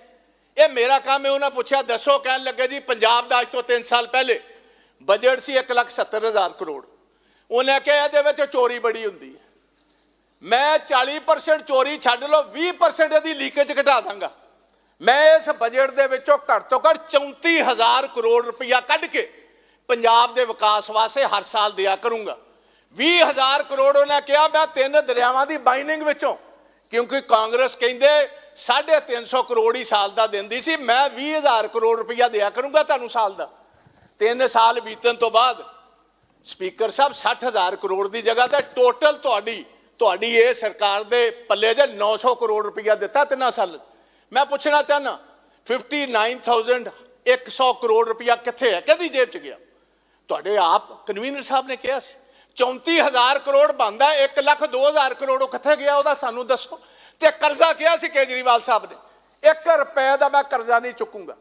ਇਹ ਮੇਰਾ ਕੰਮ ਹੈ ਉਹਨਾਂ ਪੁੱਛਿਆ ਦੱਸੋ ਕਹਿਣ ਲੱਗੇ ਜੀ ਪੰਜਾਬ ਦਾ ਅੱਜ ਤੋਂ 3 ਸਾਲ ਪਹਿਲੇ ਬਜਟ ਸੀ 1,70,000 ਕਰੋੜ। ਉਹਨੇ ਕਿਹਾ ਇਹਦੇ ਵਿੱਚ ਚੋਰੀ ਬੜੀ ਹੁੰਦੀ ਹੈ। ਮੈਂ 40% ਚੋਰੀ ਛੱਡ ਲਓ 20% ਇਹਦੀ ਲੀਕੇਜ ਘਟਾ ਦਾਂਗਾ। ਮੈਂ ਇਸ ਬਜਟ ਦੇ ਵਿੱਚੋਂ ਘੱਟ ਤੋਂ ਘੱਟ 34000 ਕਰੋੜ ਰੁਪਇਆ ਕੱਢ ਕੇ ਪੰਜਾਬ ਦੇ ਵਿਕਾਸ ਵਾਸਤੇ ਹਰ ਸਾਲ ਦਿਆ ਕਰੂੰਗਾ। 20000 ਕਰੋੜ ਉਹਨੇ ਕਿਹਾ ਮੈਂ ਤਿੰਨ ਦਰਿਆਵਾਂ ਦੀ ਬਾਈਨਿੰਗ ਵਿੱਚੋਂ ਕਿਉਂਕਿ ਕਾਂਗਰਸ ਕਹਿੰਦੇ 350 ਕਰੋੜ ਹੀ ਸਾਲ ਦਾ ਦਿੰਦੀ ਸੀ, ਮੈਂ 20000 ਕਰੋੜ ਰੁਪਇਆ ਦਿਆ ਕਰੂੰਗਾ ਤੁਹਾਨੂੰ ਸਾਲ ਦਾ। ਤਿੰਨ ਸਾਲ ਬੀਤਣ ਤੋਂ ਬਾਅਦ ਸਪੀਕਰ ਸਾਹਿਬ 60000 ਕਰੋੜ ਦੀ ਜਗ੍ਹਾ ਤੇ ਟੋਟਲ ਤੁਹਾਡੀ ਤੁਹਾਡੀ ਇਹ ਸਰਕਾਰ ਦੇ ਪੱਲੇ ਜੇ 900 ਕਰੋੜ ਰੁਪਇਆ ਦਿੱਤਾ ਤਿੰਨਾਂ ਸਾਲ। ਮੈਂ ਪੁੱਛਣਾ ਚਾਹਨਾ 59100 ਕਰੋੜ ਰੁਪਇਆ ਕਿੱਥੇ ਹੈ? ਕਿਹਦੀ ਜੇਬ 'ਚ ਗਿਆ? ਤੁਹਾਡੇ ਆਪ ਕਨਵੀਨਰ ਸਾਹਿਬ ਨੇ ਕਿਹਾ ਸੀ। 34000 ਕਰੋੜ ਬੰਦਾ 1 ਲੱਖ 2000 ਕਰੋੜ ਉਹ ਕਿੱਥੇ ਗਿਆ ਉਹਦਾ ਸਾਨੂੰ ਦੱਸੋ। ਤੇ ਕਰਜ਼ਾ ਕਿਹਾ ਸੀ ਕੇਜਰੀਵਾਲ ਸਾਹਿਬ ਨੇ। 1 ਰੁਪਏ ਦਾ ਮੈਂ ਕਰਜ਼ਾ ਨਹੀਂ ਚੁੱਕੂੰਗਾ।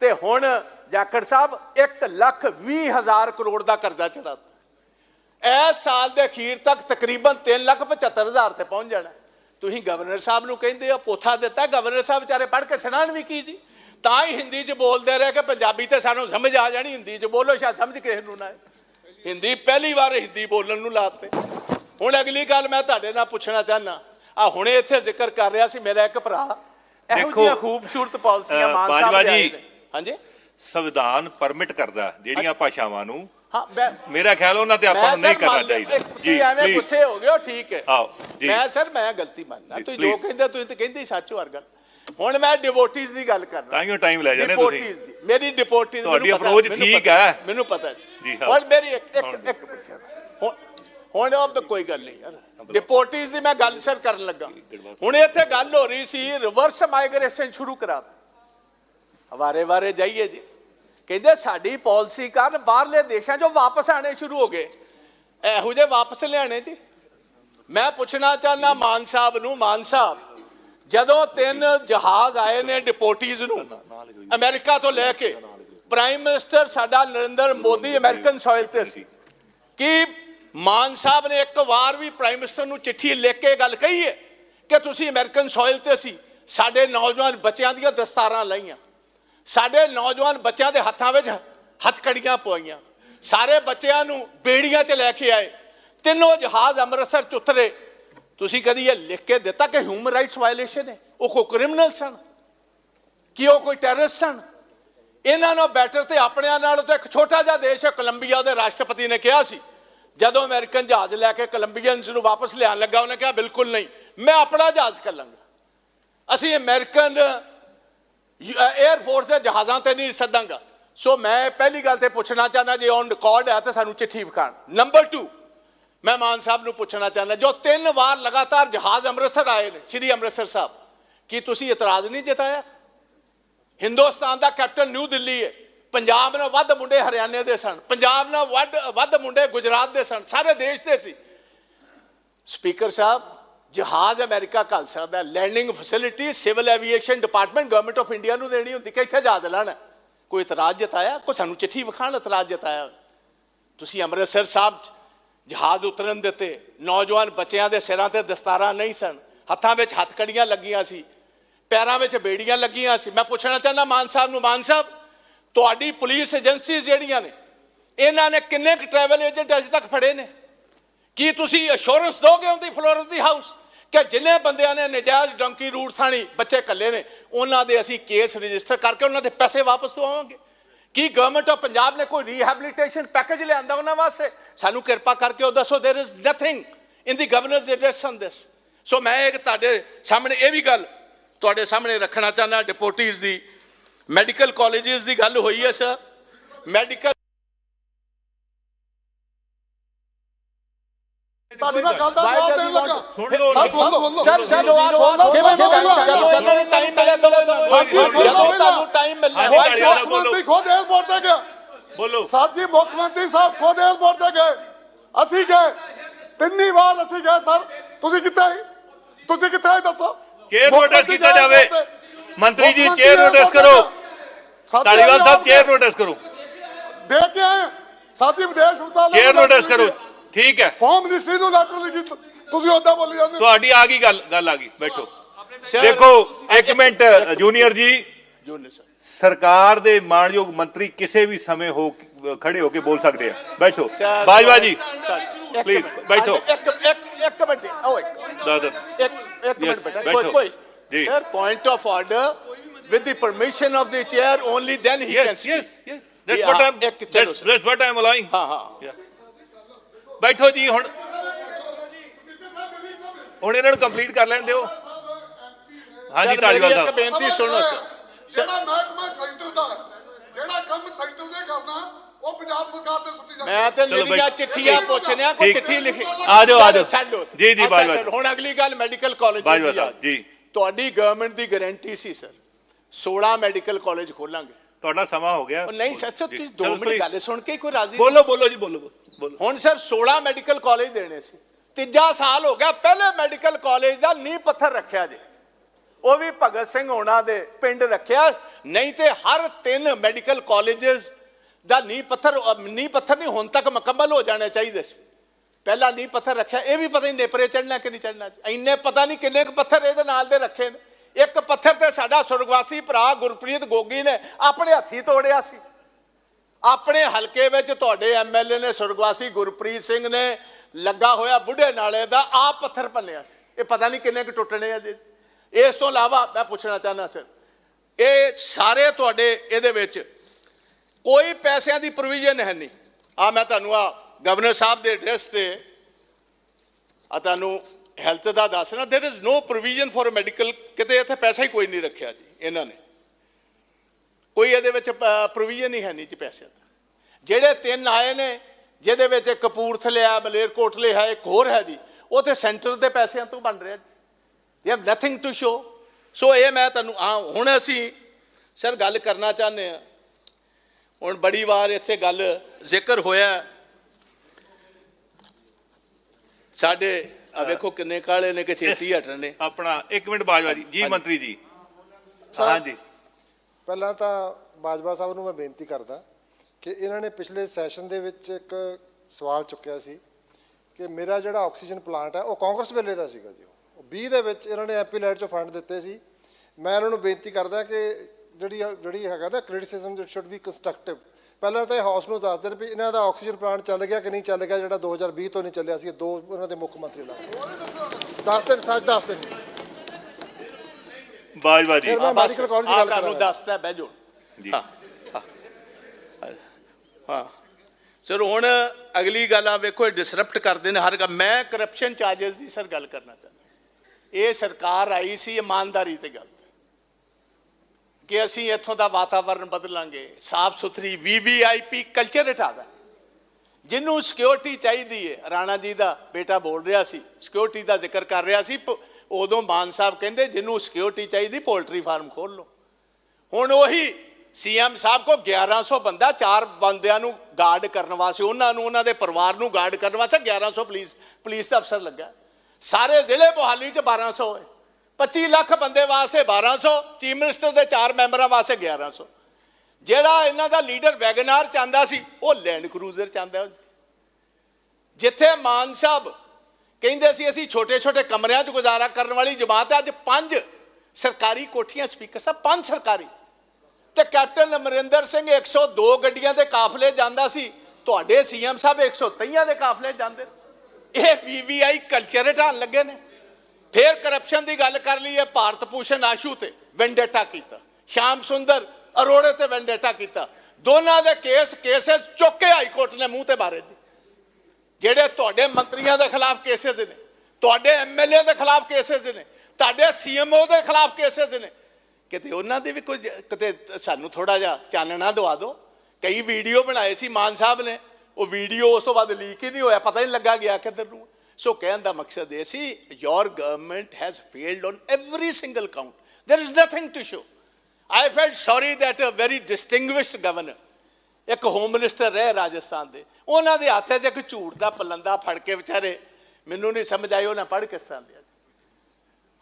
ਤੇ ਹੁਣ ਜਾਖੜ ਸਾਹਿਬ 1 ਲੱਖ 20 ਹਜ਼ਾਰ ਕਰੋੜ ਦਾ ਕਰਜ਼ਾ ਚੜਾ ਇਸ ਸਾਲ ਦੇ ਅਖੀਰ ਤੱਕ ਤਕਰੀਬਨ 3 ਲੱਖ 75 ਹਜ਼ਾਰ ਤੇ ਪਹੁੰਚ ਜਾਣਾ। ਤੁਸੀਂ ਗਵਰਨਰ ਸਾਹਿਬ ਨੂੰ ਕਹਿੰਦੇ ਹੋ, ਪੋਥਾ ਦਿੱਤਾ। ਗਵਰਨਰ ਸਾਹਿਬ ਵਿਚਾਰੇ ਪੜ੍ਹ ਕੇ ਸੁਣਾਣ ਵੀ ਕੀ ਜੀ? ਤਾਂ ਹੀ ਹਿੰਦੀ 'ਚ ਬੋਲਦੇ ਰਹੇ ਕਿ ਪੰਜਾਬੀ ਤੇ ਸਾਨੂੰ ਸਮਝ ਆ ਜਾਣੀ। ਹਿੰਦੀ 'ਚ ਬੋਲੋ, ਸ਼ਾਇਦ ਸਮਝ ਕਿਸੇ ਨੂੰ ਨਾ ਹਿੰਦੀ ਪਹਿਲੀ ਵਾਰ ਹਿੰਦੀ ਬੋਲਣ ਨੂੰ ਲਾਤੇ। ਹੁਣ ਅਗਲੀ ਗੱਲ ਮੈਂ ਤੁਹਾਡੇ ਨਾਲ ਪੁੱਛਣਾ ਚਾਹਨਾ ਆ ਹੁਣੇ ਇੱਥੇ ਜ਼ਿਕਰ ਕਰ ਰਿਹਾ ਸੀ ਮੇਰਾ ਇੱਕ ਭਰਾ। ਇਹੋ ਜਿਹੀਆਂ ਖੂਬਸੂਰਤ ਪਾਲਿਸੀਆਂ ਮਾਨ ਸਾਹਿਬ ਜੀ। ਹਾਂਜੀ? ਸੰਵਿਧਾਨ ਪਰਮਿਟ ਕਰਦਾ ਜਿਹੜੀਆਂ ਭਾਸ਼ਾਵਾਂ ਨੂੰ। ਹਾਂ ਮੇਰਾ ਖਿਆਲ ਉਹਨਾਂ ਤੇ ਆਪਾਂ ਨੂੰ ਨਹੀਂ ਕਰਨਾ ਮੰਨ। ਚਾਹੀਦਾ। ਤੁਸੀਂ ਐਵੇਂ ਗੁੱਸੇ ਹੋ ਗਏ ਹੋ ਠੀਕ ਹੈ। ਆਓ, ਜੀ। ਮੈਂ ਸਰ ਮੈਂ ਗਲਤੀ ਮੰਨਦਾ। ਜੀ, ਤੁਸੀਂ ਜੋ। ਕਹਿੰਦੇ ਤੁਸੀਂ ਤਾਂ ਕਹਿੰਦੇ ਹੀ ਸੱਚ ਹੋ ਹਰ ਗੱਲ ਹੁਣ ਮੈਂ ਡਿਵੋਟੀਜ਼ ਦੀ ਗੱਲ ਕਰਨਾ ਤਾਂ ਹੀ ਟਾਈਮ ਲੈ ਜਾਂਦੇ ਤੁਸੀਂ। ਦੀ। ਮੇਰੀ ਡਿਪੋਰਟੀਜ਼ ਤੁਹਾਡੀ ਠੀਕ ਹੈ। ਮੈਨੂੰ ਪਤਾ ਜੀ, ਹਾਂ। ਹੁਣ ਮੇਰੀ ਇੱਕ ਇੱਕ ਇੱਕ ਪਿੱਛੇ ਹੁਣ ਉਹ ਤਾਂ ਕੋਈ ਗੱਲ ਨਹੀਂ ਯਾਰ। ਡਿਪੋਰਟੀਜ਼ ਦੀ ਮੈਂ ਗੱਲ ਸਰ ਕਰਨ ਲੱਗਾ। ਹੁਣ ਇੱਥੇ ਗੱਲ ਹੋ ਰਹੀ ਸੀ ਰਿਵਰਸ ਮਾਈਗ੍ਰੇਸ਼ਨ ਸ਼ੁਰੂ ਕਰਾ ਹਵਾਰੇ ਵਾਰੇ ਜਾਈਏ ਜੀ। ਕਹਿੰਦੇ ਸਾਡੀ ਪਾਲਿਸੀ ਕਾਰਨ ਬਾਹਰਲੇ ਦੇਸ਼ਾਂ 'ਚੋਂ ਵਾਪਸ ਆਣੇ ਸ਼ੁਰੂ ਹੋ ਗਏ। ਇਹੋ ਜਿਹੇ ਵਾਪਸ ਲਿਆਣੇ ਜੀ। ਮੈਂ ਪੁੱਛਣਾ ਚਾਹੁੰਦਾ ਮਾਨ ਸਾਹਿਬ ਨੂੰ ਮਾਨ ਸਾਹਿਬ ਜਦੋਂ ਤਿੰਨ ਜਹਾਜ਼ ਆਏ ਨੇ ਡਿਪੋਰਟੀਜ਼ ਨੂੰ ਅਮਰੀਕਾ ਤੋਂ ਲੈ ਕੇ ਪ੍ਰਾਈਮ ਮਿਨਿਸਟਰ ਸਾਡਾ ਨਰਿੰਦਰ ਮੋਦੀ ਅਮਰੀਕਨ ਸੋਇਲ ਤੇ ਸੀ। ਕਿ ਮਾਨ ਸਾਹਿਬ ਨੇ ਇੱਕ ਵਾਰ ਵੀ ਪ੍ਰਾਈਮ ਮਿਨਿਸਟਰ ਨੂੰ ਚਿੱਠੀ ਲਿਖ ਕੇ ਗੱਲ ਕਹੀ ਹੈ ਕਿ ਤੁਸੀਂ ਅਮਰੀਕਨ ਸੋਇਲ ਤੇ ਸੀ? ਸਾਡੇ ਨੌਜਵਾਨ ਬੱਚਿਆਂ ਦੀਆਂ ਦਸਤਾਰਾਂ ਲਾਈਆਂ। ਸਾਡੇ ਨੌਜਵਾਨ ਬੱਚਿਆਂ ਦੇ ਹੱਥਾਂ ਵਿੱਚ ਹੱਥਕੜੀਆਂ ਪਵਾਈਆਂ। ਸਾਰੇ ਬੱਚਿਆਂ ਨੂੰ ਬੇੜੀਆਂ 'ਚ ਲੈ ਕੇ ਆਏ। ਤਿੰਨੋਂ ਜਹਾਜ਼ ਅੰਮ੍ਰਿਤਸਰ ਚ ਉਤਰੇ। ਤੁਸੀਂ ਕਦੀ ਇਹ ਲਿਖ ਕੇ ਦਿੱਤਾ ਕਿ ਹਿਊਮਨ ਰਾਈਟਸ ਵਾਇਲੇਸ਼ਨ ਹੈ? ਉਹ ਕੋਈ ਕ੍ਰਿਮੀਨਲ ਸਨ? ਕਿ ਉਹ ਕੋਈ ਟੈਰਰਿਸਟ ਸਨ? ਇਹਨਾਂ ਨੂੰ ਬੈਟਰ ਤੇ ਆਪਣਿਆਂ ਨਾਲ ਤਾਂ ਇੱਕ ਛੋਟਾ ਜਿਹਾ ਦੇਸ਼ ਹੈ, ਕੋਲੰਬੀਆ ਦੇ ਰਾਸ਼ਟਰਪਤੀ ਨੇ ਕਿਹਾ ਸੀ। ਜਦੋਂ ਅਮਰੀਕਨ ਜਹਾਜ਼ ਲੈ ਕੇ ਕੋਲੰਬੀਅਨਸ ਨੂੰ ਵਾਪਸ ਲਿਆਉਣ ਲੱਗਾ, ਉਹਨੇ ਕਿਹਾ, ਬਿਲਕੁਲ ਨਹੀਂ, ਮੈਂ ਆਪਣਾ ਜਹਾਜ਼ ਕਰ ਲਾਂਗਾ। ਅਸੀਂ ਅਮਰੀਕਨ 에ਅਰ ਫੋਰਸ ਦੇ ਜਹਾਜ਼ਾਂ ਤੇ ਨਹੀਂ ਸੱਦਾਂਗਾ। ਸੋ ਮੈਂ ਪਹਿਲੀ ਗੱਲ ਤੇ ਪੁੱਛਣਾ ਚਾਹੁੰਦਾ, ਜੇ ਔਨ ਰਿਕਾਰਡ ਹੈ ਤਾਂ ਸਾਨੂੰ ਚਿੱਠੀ ਵਿਖਾਣ ਨੰਬਰ 2 ਮੈਂ ਮਾਨ ਸਾਹਿਬ ਨੂੰ ਪੁੱਛਣਾ ਚਾਹੁੰਦਾ, ਜੋ ਤਿੰਨ ਵਾਰ ਲਗਾਤਾਰ ਜਹਾਜ਼ ਅੰਮ੍ਰਿਤਸਰ ਆਏ ਨੇ, ਸ਼੍ਰੀ ਅੰਮ੍ਰਿਤਸਰ ਸਾਹਿਬ, ਕੀ ਤੁਸੀਂ ਇਤਰਾਜ਼ ਨਹੀਂ ਜਤਾਇਆ? ਹਿੰਦੁਸਤਾਨ ਦਾ ਕੈਪੀਟਲ ਨਿਊ ਦਿੱਲੀ ਹੈ ਪੰਜਾਬ ਨਾਲ ਵੱਧ ਮੁੰਡੇ ਹਰਿਆਣੇ ਦੇ ਸਨ। ਪੰਜਾਬ ਨਾਲ ਵੱਧ ਵੱਧ ਮੁੰਡੇ ਗੁਜਰਾਤ ਦੇ ਸਨ। ਸਾਰੇ ਦੇਸ਼ ਦੇ ਸੀ। ਸਪੀਕਰ ਸਾਹਿਬ, ਜਹਾਜ਼ ਅਮਰੀਕਾ ਘੱਲ ਸਕਦਾ। Landing facility, civil aviation department government of India ਨੂੰ ਦੇਣੀ ਹੁੰਦੀ ਕਿ ਇੱਥੇ ਜਹਾਜ਼ ਲੈਣਾ। ਕੋਈ ਇਤਰਾਜ਼ ਜਤਾਇਆ? ਕੋਈ ਸਾਨੂੰ ਚਿੱਠੀ ਵਿਖਾਣ ਇਤਰਾਜ਼ ਜਤਾਇਆ? ਤੁਸੀਂ ਅੰਮ੍ਰਿਤਸਰ ਸਾਹਿਬ 'ਚ ਜਹਾਜ਼ ਉਤਰਨ ਦਿੱਤੇ। ਨੌਜਵਾਨ ਬੱਚਿਆਂ ਦੇ ਸਿਰਾਂ ਤੇ ਦਸਤਾਰਾਂ ਨਹੀਂ ਸਨ। ਹੱਥਾਂ ਵਿੱਚ ਹੱਥਕੜੀਆਂ ਲੱਗੀਆਂ ਸੀ। ਪੈਰਾਂ ਵਿੱਚ ਬੇੜੀਆਂ ਲੱਗੀਆਂ ਸੀ ਮੈਂ ਪੁੱਛਣਾ ਚਾਹੁੰਦਾ ਮਾਨ ਸਾਹਿਬ ਨੂੰ ਮਾਨ ਸਾਹਿਬ ਤੁਹਾਡੀ ਪੁਲਿਸ ਏਜੰਸੀ ਜਿਹੜੀਆਂ ਨੇ ਇਹਨਾਂ ਨੇ ਕਿੰਨੇ ਕੁ ਟਰੈਵਲ ਏਜੰਟ ਅਜੇ ਤੱਕ ਫੜੇ ਨੇ ਕੀ ਤੁਸੀਂ ਅਸ਼ੋਰੈਂਸ ਦੋਗੇ ਉਹਦੀ ਫਲੋਰੈਂਸ ਦੀ ਹਾਊਸ ਕਿ ਜਿੰਨੇ ਬੰਦਿਆਂ ਨੇ ਨਜਾਇਜ਼ ਡੰਕੀ ਰੂਟ ਥਾਣੀ ਬੱਚੇ ਕੱਲੇ ਨੇ ਉਹਨਾਂ ਦੇ ਅਸੀਂ ਕੇਸ ਰਜਿਸਟਰ ਕਰਕੇ ਉਹਨਾਂ ਦੇ ਪੈਸੇ ਵਾਪਸ ਦਵਾਵਾਂਗੇ ਕੀ ਗਵਰਨਮੈਂਟ ਆਫ ਪੰਜਾਬ ਨੇ ਕੋਈ ਰੀਹੈਬਿਲਿਟੇਸ਼ਨ ਪੈਕੇਜ ਲਿਆਂਦਾ ਉਹਨਾਂ ਵਾਸਤੇ ਸਾਨੂੰ ਕਿਰਪਾ ਕਰਕੇ ਉਹ ਦੱਸੋ there is nothing in the governor's address on this so ਮੈਂ ਇੱਕ ਤੁਹਾਡੇ ਸਾਹਮਣੇ ਇਹ ਵੀ ਗੱਲ ਤੁਹਾਡੇ ਸਾਹਮਣੇ ਰੱਖਣਾ ਚਾਹੁੰਦਾ ਡਿਪੋਟੀਜ਼ ਦੀ ਮੈਡੀਕਲ ਕਾਲਜਿਸ ਦੀ ਗੱਲ ਹੋਈ ਹੈ ਸਰ ਮੈਡੀਕਲ ਤੁਹਾਡੀ ਸਰ ਮੁੱਖ ਮੰਤਰੀ ਸਾਹਿਬ ਖੁਦ 에어ਪੋਰਟ ਤੇ ਗਏ ਅਸੀਂ ਗਏ ਤਿੰਨੀ ਵਾਰ ਅਸੀਂ ਗਏ ਸਰ ਤੁਸੀਂ ਕਿੱਥੇ ਤੁਸੀਂ ਕਿੱਥੇ ਦੱਸੋ ਚੇਅਰ ਨੋਟਿਸ ਕੀਤਾ ਜਾਵੇ। ਮੰਤਰੀ ਜੀ ਚੇਅਰ ਨੋਟਿਸ ਕਰੋ ਤੇ। ਸਾਥੀ, ਧਾਲੀਵਾਲ ਸਾਹਿਬ ਚੇਅਰ ਨੋਟਿਸ ਕਰੋ ਦੇ ਕੇ ਆਏ। ਸਾਥੀ ਵਿਦੇਸ਼ ਮੰਤਰਾਲੇ ਚੇਅਰ ਨੋਟਿਸ ਕਰੋ। ਠੀਕ ਹੈ ਹੋਮ ਮਿਨਿਸਟਰੀ ਨੂੰ ਲੈਟਰ ਲਿਖੀ ਤੁਸੀਂ ਉਦਾਂ ਬੋਲੀ ਜਾਂਦੇ। ਤੁਹਾਡੀ ਆ ਗਈ ਗੱਲ ਗੱਲ ਆ ਗਈ ਬੈਠੋ ਦੇਖੋ ਇੱਕ minute junior ji junior sir ਸਰਕਾਰ ਦੇ ਮਾਨਯੋਗ ਮੰਤਰੀ ਕਿਸੇ ਵੀ ਸਮੇਂ ਹੋ ਖੜੇ ਹੋ ਕੇ ਬੋਲ ਸਕਦੇ ਆ। ਬੈਠੋ। ਬਾਜਵਾ ਜੀ ਮਿੰਟ, ਬੈਠੋ। ਇੱਕ ਇੱਕ ਇੱਕ ਮਿੰਟ ਓ ਇੱਕ। ਦਾਦਾ ਇੱਕ ਇੱਕ ਮਿੰਟ ਬੈਠੋ। ਕੋਈ ਕੋਈ। ਜੀ। Sir point of order with the permission of the chair only then he can yes yes yes that's Yeah, what I'm ਇੱਕ ਚਲੋ that's sir. That's what I'm alleging ਹਾਂ ਹਾਂ ਬੈਠੋ ਜੀ ਹੁਣ ਹੁਣ ਇਹਨਾਂ ਨੂੰ ਕੰਪਲੀਟ ਕਰ ਲੈਣ ਦਿਓ ਹਾਂਜੀ ਧਾਲੀਵਾਲ ਮੇਰੀ ਇੱਕ ਸਾਹਿਬ ਬੇਨਤੀ ਸੁਣੋ ਸਰ ਜਿਹੜਾ ਮਹਿਕਮਾ ਸੈਂਟਰ ਦਾ ਜਿਹੜਾ ਕੰਮ ਸੈਂਟਰ ਦੇ ਕਰਨਾ ਉਹ ਪੰਜਾਬ ਸਰਕਾਰ ਤੇ ਸੁੱਟੀ ਜਾਂਦੀ ਮੈਂ ਤੇ ਚਲੋ ਮੇਰੀਆਂ ਬਈ। ਚਿੱਠੀਆਂ ਪੁੱਛਣਿਆ ਕੋਈ ਠੀਕ। ਚਿੱਠੀ ਲਿਖੀ ਆ ਜਾਓ, ਆ ਜਾਓ। ਛੱਡੋ ਜੀ, ਜੀ, ਅੱਛਾ, ਬਾਜਵਾ ਸਰ, ਹੁਣ ਅਗਲੀ ਗੱਲ ਮੈਡੀਕਲ ਕਾਲਜ ਬਾਜਵਾ ਸਾਹਿਬ, ਜੀ। ਤੁਹਾਡੀ ਗਵਰਨਮੈਂਟ ਦੀ ਗਾਰੰਟੀ ਸੀ ਸਰ 16 ਮੈਡੀਕਲ ਕਾਲਜ ਖੋਲਾਂਗੇ ਤੁਹਾਡਾ ਸਮਾਂ ਹੋ ਗਿਆ ਉਹ ਨਹੀਂ ਸੱਚ ਜੀ, ਤੁਸੀਂ ਚਲੋ 2 ਮਿੰਟ please। ਗੱਲ ਸੁਣ ਕੇ ਕੋਈ ਰਾਜ਼ੀ ਨਹੀਂ। ਬੋਲੋ ਬੋਲੋ ਜੀ ਬੋਲੋ ਬੋਲੋ ਹੁਣ ਸਰ 16 ਮੈਡੀਕਲ ਕਾਲਜ ਦੇਣੇ ਸੀ ਤੀਜਾ ਸਾਲ ਹੋ ਗਿਆ ਪਹਿਲੇ ਮੈਡੀਕਲ ਕਾਲਜ ਦਾ ਨੀਂਹ ਪੱਥਰ ਰੱਖਿਆ ਜੇ ਉਹ ਵੀ ਭਗਤ ਸਿੰਘ ਹੋਣਾ ਦੇ ਪਿੰਡ ਰੱਖਿਆ ਨਹੀਂ ਤੇ ਹਰ ਤਿੰਨ ਮੈਡੀਕਲ ਕਾਲਜਸ ਦਾ ਨੀਂਹ ਪੱਥਰ ਅ, ਨੀਂਹ ਪੱਥਰ ਨਹੀਂ ਹੁਣ ਤੱਕ ਮੁਕੰਮਲ ਹੋ ਜਾਣੇ ਚਾਹੀਦੇ ਸੀ। ਪਹਿਲਾ ਨੀਂਹ ਪੱਥਰ ਰੱਖਿਆ ਇਹ ਵੀ ਪਤਾ ਨਹੀਂ ਨੇਪਰੇ ਚੜਨਾ ਕਿ ਨਹੀਂ ਚੜਨਾ ਇੰਨੇ ਪਤਾ ਨਹੀਂ ਕਿੰਨੇ ਕੁ ਪੱਥਰ ਇਹਦੇ ਨਾਲ ਦੇ ਰੱਖੇ ਨੇ। ਇੱਕ ਪੱਥਰ ਤੇ ਸਾਡਾ ਸੁਰਗਵਾਸੀ ਭਰਾ ਗੁਰਪ੍ਰੀਤ ਗੋਗੀ ਨੇ ਆਪਣੇ ਹੱਥੀ ਤੋੜਿਆ ਸੀ। ਆਪਣੇ ਹਲਕੇ ਵਿੱਚ ਤੁਹਾਡੇ ਐਮਐਲਏ ਨੇ ਸੁਰਗਵਾਸੀ ਗੁਰਪ੍ਰੀਤ ਸਿੰਘ ਨੇ ਲੱਗਾ ਹੋਇਆ ਬੁੱਢੇ ਨਾਲੇ ਦਾ ਆਪ ਪੱਥਰ ਭੰਨਿਆ ਸੀ। ਇਹ ਪਤਾ ਨਹੀਂ ਕਿੰਨੇ ਕੁ ਟੁੱਟਣੇ ਆ ਇਸ ਤੋਂ ਇਲਾਵਾ ਮੈਂ ਪੁੱਛਣਾ ਚਾਹੁੰਦਾ ਸਰ ਇਹ ਸਾਰੇ ਤੁਹਾਡੇ ਇਹਦੇ ਵਿੱਚ ਕੋਈ ਪੈਸਿਆਂ ਦੀ ਪ੍ਰੋਵੀਜ਼ਨ ਹੈ ਨਹੀਂ। ਆ ਮੈਂ ਤੁਹਾਨੂੰ ਆ ਗਵਰਨਰ ਸਾਹਿਬ ਦੇ ਐਡਰੈਸ ਤੇ ਆ ਤੁਹਾਨੂੰ ਹੈਲਥ ਦਾ ਦੱਸ ਰਿਹਾ। There is no provision for medical ਕਿਤੇ ਇੱਥੇ ਪੈਸਾ ਹੀ ਕੋਈ ਨਹੀਂ ਰੱਖਿਆ ਜੀ, ਇਹਨਾਂ ਨੇ। ਕੋਈ ਇਹਦੇ ਵਿੱਚ ਪ੍ਰੋਵੀਜ਼ਨ ਹੀ ਹੈ ਨਹੀਂ ਜੀ ਪੈਸਿਆਂ ਦਾ। ਜਿਹੜੇ ਤਿੰਨ ਆਏ ਨੇ, ਜਿਹਦੇ ਵਿੱਚ ਕਪੂਰਥਲੇ ਆ, ਮਲੇਰਕੋਟਲੇ ਹੈ, ਇੱਕ ਹੋਰ ਹੈ ਜੀ, ਉਹ ਸੈਂਟਰ ਦੇ ਪੈਸਿਆਂ ਤੋਂ ਬਣ ਰਿਹਾ ਜੀ। They have nothing to show so ਇਹ ਮੈਂ ਤੁਹਾਨੂੰ, ਆ, ਹੁਣ ਅਸੀਂ, ਸਰ, ਗੱਲ ਕਰਨਾ ਚਾਹੁੰਦੇ ਆ ਹੁਣ ਬੜੀ ਵਾਰ ਇੱਥੇ ਗੱਲ ਜ਼ਿਕਰ ਹੋਇਆ। ਸਾਡੇ ਆ ਵੇਖੋ ਕਿੰਨੇ ਕਾਲੇ ਨੇ ਕਿ ਛੇਤੀ ਹਟਣ ਨੇ। ਆਪਣਾ 1 ਮਿੰਟ ਬਾਜਵਾ ਜੀ ਜੀ ਮੰਤਰੀ ਜੀ। ਹਾਂਜੀ। ਪਹਿਲਾਂ ਤਾਂ ਬਾਜਵਾ ਸਾਹਿਬ ਨੂੰ ਮੈਂ ਬੇਨਤੀ ਕਰਦਾ ਕਿ ਇਹਨਾਂ ਨੇ ਪਿਛਲੇ ਸੈਸ਼ਨ ਦੇ ਵਿੱਚ ਇੱਕ ਸਵਾਲ ਚੁੱਕਿਆ ਸੀ ਕਿ ਮੇਰਾ ਜਿਹੜਾ ਆਕਸੀਜਨ ਪਲਾਂਟ ਹੈ ਉਹ ਕਾਂਗਰਸ ਵੇਲੇ ਦਾ ਸੀਗਾ ਜੀ। ਉਹ 20 ਦੇ ਵਿੱਚ ਇਹਨਾਂ ਨੇ ਐਮਪੀ ਲਾਈਟ ਚੋਂ ਫੰਡ ਦਿੱਤੇ ਸੀ। ਮੈਂ ਇਹਨਾਂ ਨੂੰ ਬੇਨਤੀ ਕਰਦਾ ਕਿ ਜਿਹੜੀ ਜਿਹੜੀ ਹੈਗਾ ਨਾ criticism it should be constructive ਪਹਿਲਾਂ ਤਾਂ ਇਹ ਹਾਊਸ ਨੂੰ ਦੱਸ ਦੇਣ ਵੀ ਇਹਨਾਂ ਦਾ ਆਕਸੀਜਨ ਪਲਾਂਟ ਚੱਲ ਗਿਆ ਕਿ ਨਹੀਂ ਚੱਲ ਗਿਆ ਜਿਹੜਾ 2020 ਤੋਂ ਨਹੀਂ ਚੱਲਿਆ ਸੀ ਦੋ ਉਹਨਾਂ ਦੇ ਮੁੱਖ ਮੰਤਰੀ ਲਾ ਦੱਸ ਦੇਣ ਸੱਚ ਦੱਸ ਦੇਣ। ਬਾਜਵਾ ਜੀ ਮੈਂ ਮੈਡੀਕਲ ਕਾਲਜ ਦੀ ਗੱਲ ਤੁਹਾਨੂੰ ਦੱਸਦਾ ਬਹਿ ਜਾਓ। ਜੀ। ਹਾਂ ਹਾਂ। ਹਾਂ। ਸਰ ਹੁਣ ਅਗਲੀ ਗੱਲ ਆ ਵੇਖੋ ਇਹ ਡਿਸਰਪਟ ਕਰਦੇ ਨੇ ਹਰ ਗੱਲ। ਮੈਂ ਕਰਪਸ਼ਨ ਚਾਰजेस ਦੀ ਸਰ ਗੱਲ ਕਰਨਾ ਚਾਹੁੰਦਾ। ਇਹ ਸਰਕਾਰ ਆਈ ਸੀ ਇਮਾਨਦਾਰੀ ਤੇ ਗੱਲ। ਕਿ ਅਸੀਂ ਇੱਥੋਂ ਦਾ ਵਾਤਾਵਰਣ ਬਦਲਾਂਗੇ, ਸਾਫ਼ ਸੁਥਰੀ ਵੀਵੀਆਈਪੀ ਕਲਚਰ ਹਟਾਦਾ ਜਿਹਨੂੰ ਸਿਕਿਉਰਿਟੀ ਚਾਹੀਦੀ ਹੈ ਰਾਣਾ ਜੀ ਦਾ ਬੇਟਾ ਬੋਲ ਰਿਹਾ ਸੀ ਸਿਕਿਉਰਿਟੀ ਦਾ ਜ਼ਿਕਰ ਕਰ ਰਿਹਾ ਸੀ, ਪ- ਉਦੋਂ ਮਾਨ ਸਾਹਿਬ ਕਹਿੰਦੇ, ਜਿਹਨੂੰ ਸਿਕਿਉਰਿਟੀ ਚਾਹੀਦੀ ਪੋਲਟਰੀ ਫਾਰਮ ਖੋਲ ਲਓ। ਹੁਣ ਉਹੀ ਸੀਐਮ ਸਾਹਿਬ ਕੋ 1100 ਬੰਦਾ, ਚਾਰ ਬੰਦਿਆਂ ਨੂੰ ਗਾਰਡ ਕਰਨ ਵਾਸਤੇ, ਉਹਨਾਂ ਨੂੰ, ਉਹਨਾਂ ਦੇ ਪਰਿਵਾਰ ਨੂੰ ਗਾਰਡ ਕਰਨ ਵਾਸਤੇ 1100 ਪੁਲਿਸ ਪੁਲਿਸ ਦਾ ਅਫਸਰ ਲੱਗਾ। ਸਾਰੇ ਜ਼ਿਲ੍ਹੇ ਮੋਹਾਲੀ ਚ 1200 ਹੈ 25 ਲੱਖ ਬੰਦੇ ਵਾਸਤੇ 1200 ਚੀਫ ਮਿਨਿਸਟਰ ਦੇ ਚਾਰ ਮੈਂਬਰਾਂ ਵਾਸਤੇ 1100 ਜਿਹੜਾ ਇਹਨਾਂ ਦਾ ਲੀਡਰ ਵੈਗਨਾਰ ਚਾਹੁੰਦਾ ਸੀ, ਉਹ ਲੈਂਡ ਕਰੂਜ਼ਰ ਚਾਹੁੰਦਾ ਜਿੱਥੇ ਮਾਨ ਸਾਹਿਬ ਕਹਿੰਦੇ ਸੀ, ਅਸੀਂ ਛੋਟੇ ਛੋਟੇ ਕਮਰਿਆਂ 'ਚ ਗੁਜ਼ਾਰਾ ਕਰਨ ਵਾਲੀ ਜਮਾਤ ਹੈ, ਅੱਜ ਪੰਜ ਸਰਕਾਰੀ ਕੋਠੀਆਂ ਸਪੀਕਰ ਸਾਹਿਬ, ਪੰਜ ਸਰਕਾਰੀ। ਤੇ ਕੈਪਟਨ ਅਮਰਿੰਦਰ ਸਿੰਘ 102 ਗੱਡੀਆਂ ਦੇ ਕਾਫਲੇ ਜਾਂਦਾ ਸੀ, ਤੁਹਾਡੇ ਸੀਐਮ ਸਾਹਿਬ 123 ਦੇ ਕਾਫਲੇ ਜਾਂਦੇ ਨੇ। ਇਹ ਵੀਵੀਆਈ ਕਲਚਰ ਹਟਾਉਣ ਲੱਗੇ ਨੇ। ਫੇਰ ਕਰਪਸ਼ਨ ਦੀ ਗੱਲ ਕਰ ਲਈਏ, ਭਾਰਤ ਭੂਸ਼ਣ ਆਸ਼ੂ ਤੇ ਵੈਂਡੇਟਾ ਕੀਤਾ, ਸ਼ਾਮ ਸੁੰਦਰ ਅਰੋੜੇ ਤੇ ਵੈਂਡੇਟਾ ਕੀਤਾ। ਦੋਨਾਂ ਦੇ ਕੇਸ ਕੇਸਸ ਚੁੱਕੇ ਹਾਈ ਕੋਰਟ ਨੇ ਮੂੰਹ ਤੇ ਮਾਰੇ ਜੀ। ਜਿਹੜੇ ਤੁਹਾਡੇ ਮੰਤਰੀਆਂ ਦੇ ਖਿਲਾਫ ਕੇਸਸ ਨੇ, ਤੁਹਾਡੇ ਐਮਐਲਏ ਦੇ ਖਿਲਾਫ ਕੇਸਸ ਨੇ, ਤੁਹਾਡੇ ਸੀਐਮਓ ਦੇ ਖਿਲਾਫ ਕੇਸਸ ਨੇ, ਕਿਤੇ ਉਹਨਾਂ ਦੇ ਵੀ ਕੋਈ ਕਿਤੇ ਸਾਨੂੰ ਥੋੜਾ ਜਿਹਾ ਚਾਨਣਾ ਦਵਾ ਦਿਓ। ਕਈ ਵੀਡੀਓ ਬਣਾਏ ਸੀ ਮਾਨ ਸਾਹਿਬ ਨੇ, ਉਹ ਵੀਡੀਓ ਉਸ ਤੋਂ ਬਾਅਦ ਲੀਕ ਹੀ ਨਹੀਂ ਹੋਇਆ, ਪਤਾ ਹੀ ਨਹੀਂ ਲੱਗਾ ਗਿਆ ਕਿੱਧਰ ਨੂੰ। ਸੋ ਕਹਿਣ ਦਾ ਮਕਸਦ ਇਹ ਸੀ your government has failed on every single count. There is nothing to show. I felt sorry that a very distinguished governor ਇੱਕ ਹੋਮ ਮਿਨਿਸਟਰ ਰਹੇ ਰਾਜਸਥਾਨ ਦੇ ਉਹਨਾਂ ਦੇ ਹੱਥ 'ਚ ਇੱਕ ਝੂਠ ਦਾ, ਪਲੰਦਾ ਫੜ ਕੇ ਵਿਚਾਰੇ, ਮੈਨੂੰ ਨਹੀਂ ਸਮਝ ਆਈ, ਉਹਨਾਂ ਪੜ ਕਿਸ ਤਰ੍ਹਾਂ ਦੇ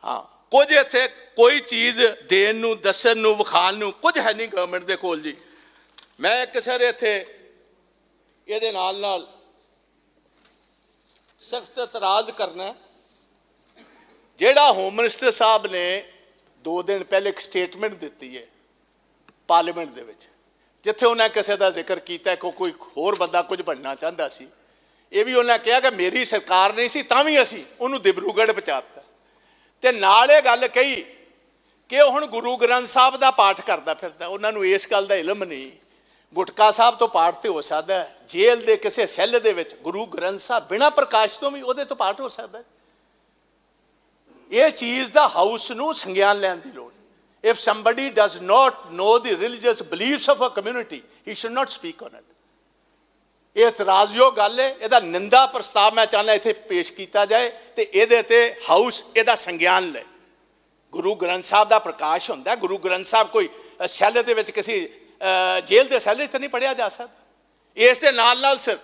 ਹਾਂ, ਕੁਝ ਇੱਥੇ ਕੋਈ ਚੀਜ਼ ਦੇਣ ਨੂੰ, ਦੱਸਣ ਨੂੰ ਵਿਖਾਣ ਨੂੰ ਕੁਝ ਹੈ ਨਹੀਂ ਗਵਰਨਮੈਂਟ ਦੇ ਕੋਲ ਜੀ ਮੈਂ ਇੱਕ ਸਰ ਇੱਥੇ, ਇਹਦੇ ਨਾਲ ਨਾਲ ਸਖਤ ਇਤਰਾਜ਼ ਕਰਨਾ ਜਿਹੜਾ ਹੋਮ ਮਿਨਿਸਟਰ ਸਾਹਿਬ ਨੇ 2 ਦਿਨ ਪਹਿਲੇ ਇੱਕ ਸਟੇਟਮੈਂਟ ਦਿੱਤੀ ਹੈ ਪਾਰਲੀਮੈਂਟ ਦੇ ਵਿੱਚ, ਜਿੱਥੇ ਉਹਨਾਂ ਕਿਸੇ ਦਾ ਜ਼ਿਕਰ ਕੀਤਾ ਕਿ ਕੋਈ ਹੋਰ ਬੰਦਾ ਕੁਝ ਬਣਨਾ ਚਾਹੁੰਦਾ ਸੀ। ਇਹ ਵੀ ਉਹਨਾਂ ਕਿਹਾ ਕਿ ਮੇਰੀ ਸਰਕਾਰ ਨਹੀਂ ਸੀ, ਤਾਂ ਵੀ ਅਸੀਂ ਉਹਨੂੰ ਦਿਬਰੂਗੜ੍ਹ ਪਹੁੰਚਾਤਾ। ਤੇ ਨਾਲ ਇਹ ਗੱਲ ਕਹੀ ਕਿ ਉਹ ਹੁਣ ਗੁਰੂ ਗ੍ਰੰਥ ਸਾਹਿਬ ਦਾ ਪਾਠ ਕਰਦਾ ਫਿਰਦਾ, ਉਹਨਾਂ ਨੂੰ ਇਸ ਗੱਲ ਦਾ ਇਲਮ ਨਹੀਂ। ਗੁਟਕਾ ਸਾਹਿਬ ਤੋਂ ਪਾਠ ਤੇ ਹੋ ਸਕਦਾ ਹੈ। ਜੇਲ੍ਹ ਦੇ ਕਿਸੇ ਸੈੱਲ ਦੇ ਵਿੱਚ, ਗੁਰੂ ਗ੍ਰੰਥ ਸਾਹਿਬ ਬਿਨਾਂ ਪ੍ਰਕਾਸ਼ ਤੋਂ ਵੀ ਉਹਦੇ ਤੋਂ ਪਾਠ ਹੋ ਸਕਦਾ ਹੈ। ਇਹ ਚੀਜ਼ ਦਾ ਹਾਊਸ ਨੂੰ ਸੰਗਿਆਨ ਲੈਣ ਦੀ ਲੋੜ if somebody does not know the religious beliefs of a community, he should not speak on it. ਇਹ ਇਤਰਾਜ਼ਯੋਗ ਗੱਲ ਹੈ। ਇਹਦਾ ਨਿੰਦਾ ਪ੍ਰਸਤਾਵ ਮੈਂ ਚਾਹੁੰਦਾ ਇੱਥੇ ਪੇਸ਼ ਕੀਤਾ ਜਾਏ ਤੇ ਇਹਦੇ ਤੇ ਹਾਊਸ, ਇਹਦਾ ਸੰਗਿਆਨ ਲੈ ਗੁਰੂ ਗ੍ਰੰਥ ਸਾਹਿਬ ਦਾ ਪ੍ਰਕਾਸ਼ ਹੁੰਦਾ ਗੁਰੂ ਗ੍ਰੰਥ ਸਾਹਿਬ ਕੋਈ ਸੈੱਲ ਦੇ ਵਿੱਚ ਕਿਸੇ ਜੇਲ੍ਹ ਦੇ ਸੈੱਲ 'ਚ ਤਾਂ ਨਹੀਂ ਪੜਿਆ ਜਾ ਸਕਦਾ। ਇਸ ਦੇ ਨਾਲ ਨਾਲ ਸਿਰ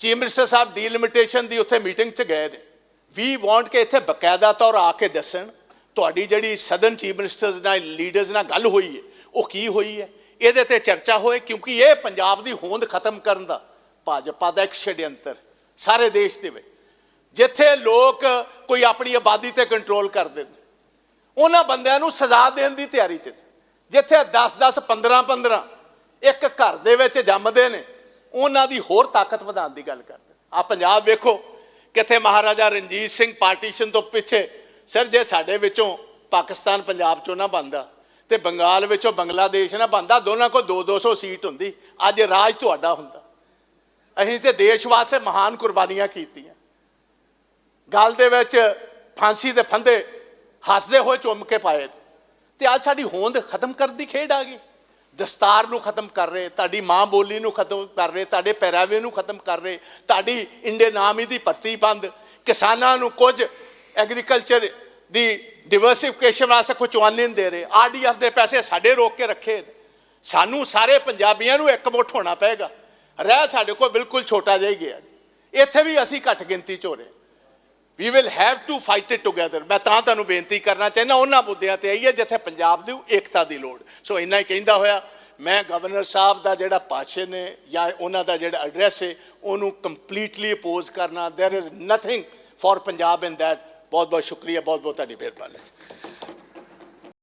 ਚੀਫ ਮਿਨਿਸਟਰ ਸਾਹਿਬ ਡੀਲਿਮਿਟੇਸ਼ਨ ਦੀ ਉੱਥੇ ਮੀਟਿੰਗ 'ਚ ਗਏ ਨੇ। ਵੀ ਵਾਂਟ ਕੇ ਇੱਥੇ ਬਕਾਇਦਾ ਤੌਰ ਆ ਕੇ ਦੱਸਣ, ਤੁਹਾਡੀ ਜਿਹੜੀ ਸਦਨ ਚੀਫ ਮਿਨਿਸਟਰਸ ਨਾਲ, ਲੀਡਰਸ ਨਾਲ ਗੱਲ ਹੋਈ ਹੈ, ਉਹ ਕੀ ਹੋਈ ਹੈ? ਇਹਦੇ ਤੇ ਚਰਚਾ ਹੋਏ, ਕਿਉਂਕਿ ਇਹ ਪੰਜਾਬ ਦੀ ਹੋਂਦ ਖਤਮ ਕਰਨ ਦਾ ਭਾਜਪਾ ਦਾ ਇੱਕ ਛੜਯੰਤਰ ਸਾਰੇ ਦੇਸ਼ ਦੇ ਵਿੱਚ। ਜਿੱਥੇ ਲੋਕ ਕੋਈ ਆਪਣੀ ਆਬਾਦੀ ਤੇ ਕੰਟਰੋਲ ਕਰਦੇ ਨੇ, ਉਹਨਾਂ ਬੰਦਿਆਂ ਨੂੰ ਸਜ਼ਾ ਦੇਣ ਦੀ ਤਿਆਰੀ 'ਚ ਜਿੱਥੇ 10 10 15 15 ਇੱਕ ਘਰ ਦੇ ਵਿੱਚ ਜੰਮਦੇ ਨੇ, ਉਹਨਾਂ ਦੀ ਹੋਰ ਤਾਕਤ ਵਧਾਉਣ ਦੀ ਗੱਲ ਕਰਦੇ ਆ ਪੰਜਾਬ ਵੇਖੋ, ਕਿੱਥੇ ਮਹਾਰਾਜਾ ਰਣਜੀਤ ਸਿੰਘ ਪਾਰਟੀਸ਼ਨ ਤੋਂ ਪਿੱਛੇ, ਸਰ, ਜੇ ਸਾਡੇ ਵਿੱਚੋਂ ਪਾਕਿਸਤਾਨ ਪੰਜਾਬ ਚੋਂ ਨਾ ਬੰਦਾ ਤੇ ਬੰਗਾਲ ਵਿੱਚੋਂ ਬੰਗਲਾਦੇਸ਼ ਨਾ ਬੰਦਾ ਦੋਨਾਂ ਕੋ 2 200 ਸੀਟ ਹੁੰਦੀ, ਅੱਜ ਰਾਜ ਤੁਹਾਡਾ ਹੁੰਦਾ। ਅਸੀਂ ਤੇ ਦੇਸ਼ ਵਾਸਤੇ ਮਹਾਨ ਕੁਰਬਾਨੀਆਂ ਕੀਤੀਆਂ। ਗੱਲ ਦੇ ਵਿੱਚ ਫਾਂਸੀ ਦੇ ਫੰਦੇ ਹੱਸਦੇ ਹੋਏ ਚੁੰਮ ਕੇ ਪਾਏ ਤੇ ਅੱਜ ਸਾਡੀ ਹੋਂਦ ਖਤਮ ਕਰਨ ਦੀ ਖੇਡ ਆ ਗਈ। ਦਸਤਾਰ ਨੂੰ ਖਤਮ ਕਰ ਰਹੇ, ਤੁਹਾਡੀ ਮਾਂ ਬੋਲੀ ਨੂੰ ਖਤਮ ਕਰ ਰਹੇ, ਤੁਹਾਡੇ ਪਹਿਰਾਵੇ ਨੂੰ ਖਤਮ ਕਰ ਰਹੇ, ਤੁਹਾਡੀ ਇੰਡੇ ਨਾਮੀ ਦੀ ਭਰਤੀ ਬੰਦ, ਕਿਸਾਨਾਂ ਨੂੰ ਕੁਝ ਐਗਰੀਕਲਚਰ ਦੀ ਡਿਵਰਸਿਫਿਕੇਸ਼ਨ ਵਾਸਤੇ ਕੁਝ ਚਵਾਨੀ ਦੇ ਰਹੇ। ਆਰਡੀਐਫ ਦੇ ਪੈਸੇ ਸਾਡੇ ਰੋਕ ਕੇ ਰੱਖੇ ਸਾਨੂੰ ਸਾਰੇ ਪੰਜਾਬੀਆਂ ਨੂੰ ਇਕਮੁੱਠ ਹੋਣਾ ਪਏਗਾ। ਰਹਿ ਸਾਡੇ ਕੋਲ ਬਿਲਕੁਲ ਛੋਟਾ ਜਿਹਾ ਹੀ ਗਿਆ। ਜੀ। ਇੱਥੇ ਵੀ ਅਸੀਂ ਘੱਟ ਗਿਣਤੀ ਚ ਹੋ ਰਹੇ। We will have to fight it together ਮੈਂ ਤਾਂ ਤੁਹਾਨੂੰ ਬੇਨਤੀ ਕਰਨਾ ਚਾਹੁੰਦਾ, ਉਹਨਾਂ ਮੁੱਦਿਆਂ ਤੇ ਆਈਏ ਜਿੱਥੇ ਪੰਜਾਬ ਦੀ ਏਕਤਾ ਦੀ ਲੋੜ। ਸੋ ਇੰਨਾ ਹੀ ਕਹਿੰਦਾ ਹੋਇਆ, ਮੈਂ ਗਵਰਨਰ ਸਾਹਿਬ ਦਾ ਜਿਹੜਾ ਭਾਸ਼ਣ ਨੇ ਜਾਂ ਉਹਨਾਂ ਦਾ ਜਿਹੜਾ ਐਡਰੈਸ ਹੈ ਉਹਨੂੰ ਕੰਪਲੀਟਲੀ ਅਪੋਜ਼ ਕਰਨਾ। There is nothing for Punjab in that ਬਹੁਤ ਬਹੁਤ ਸ਼ੁਕਰੀਆ ਬਹੁਤ ਬਹੁਤ ਤੁਹਾਡੀ ਮਿਹਰਬਾਨੀ।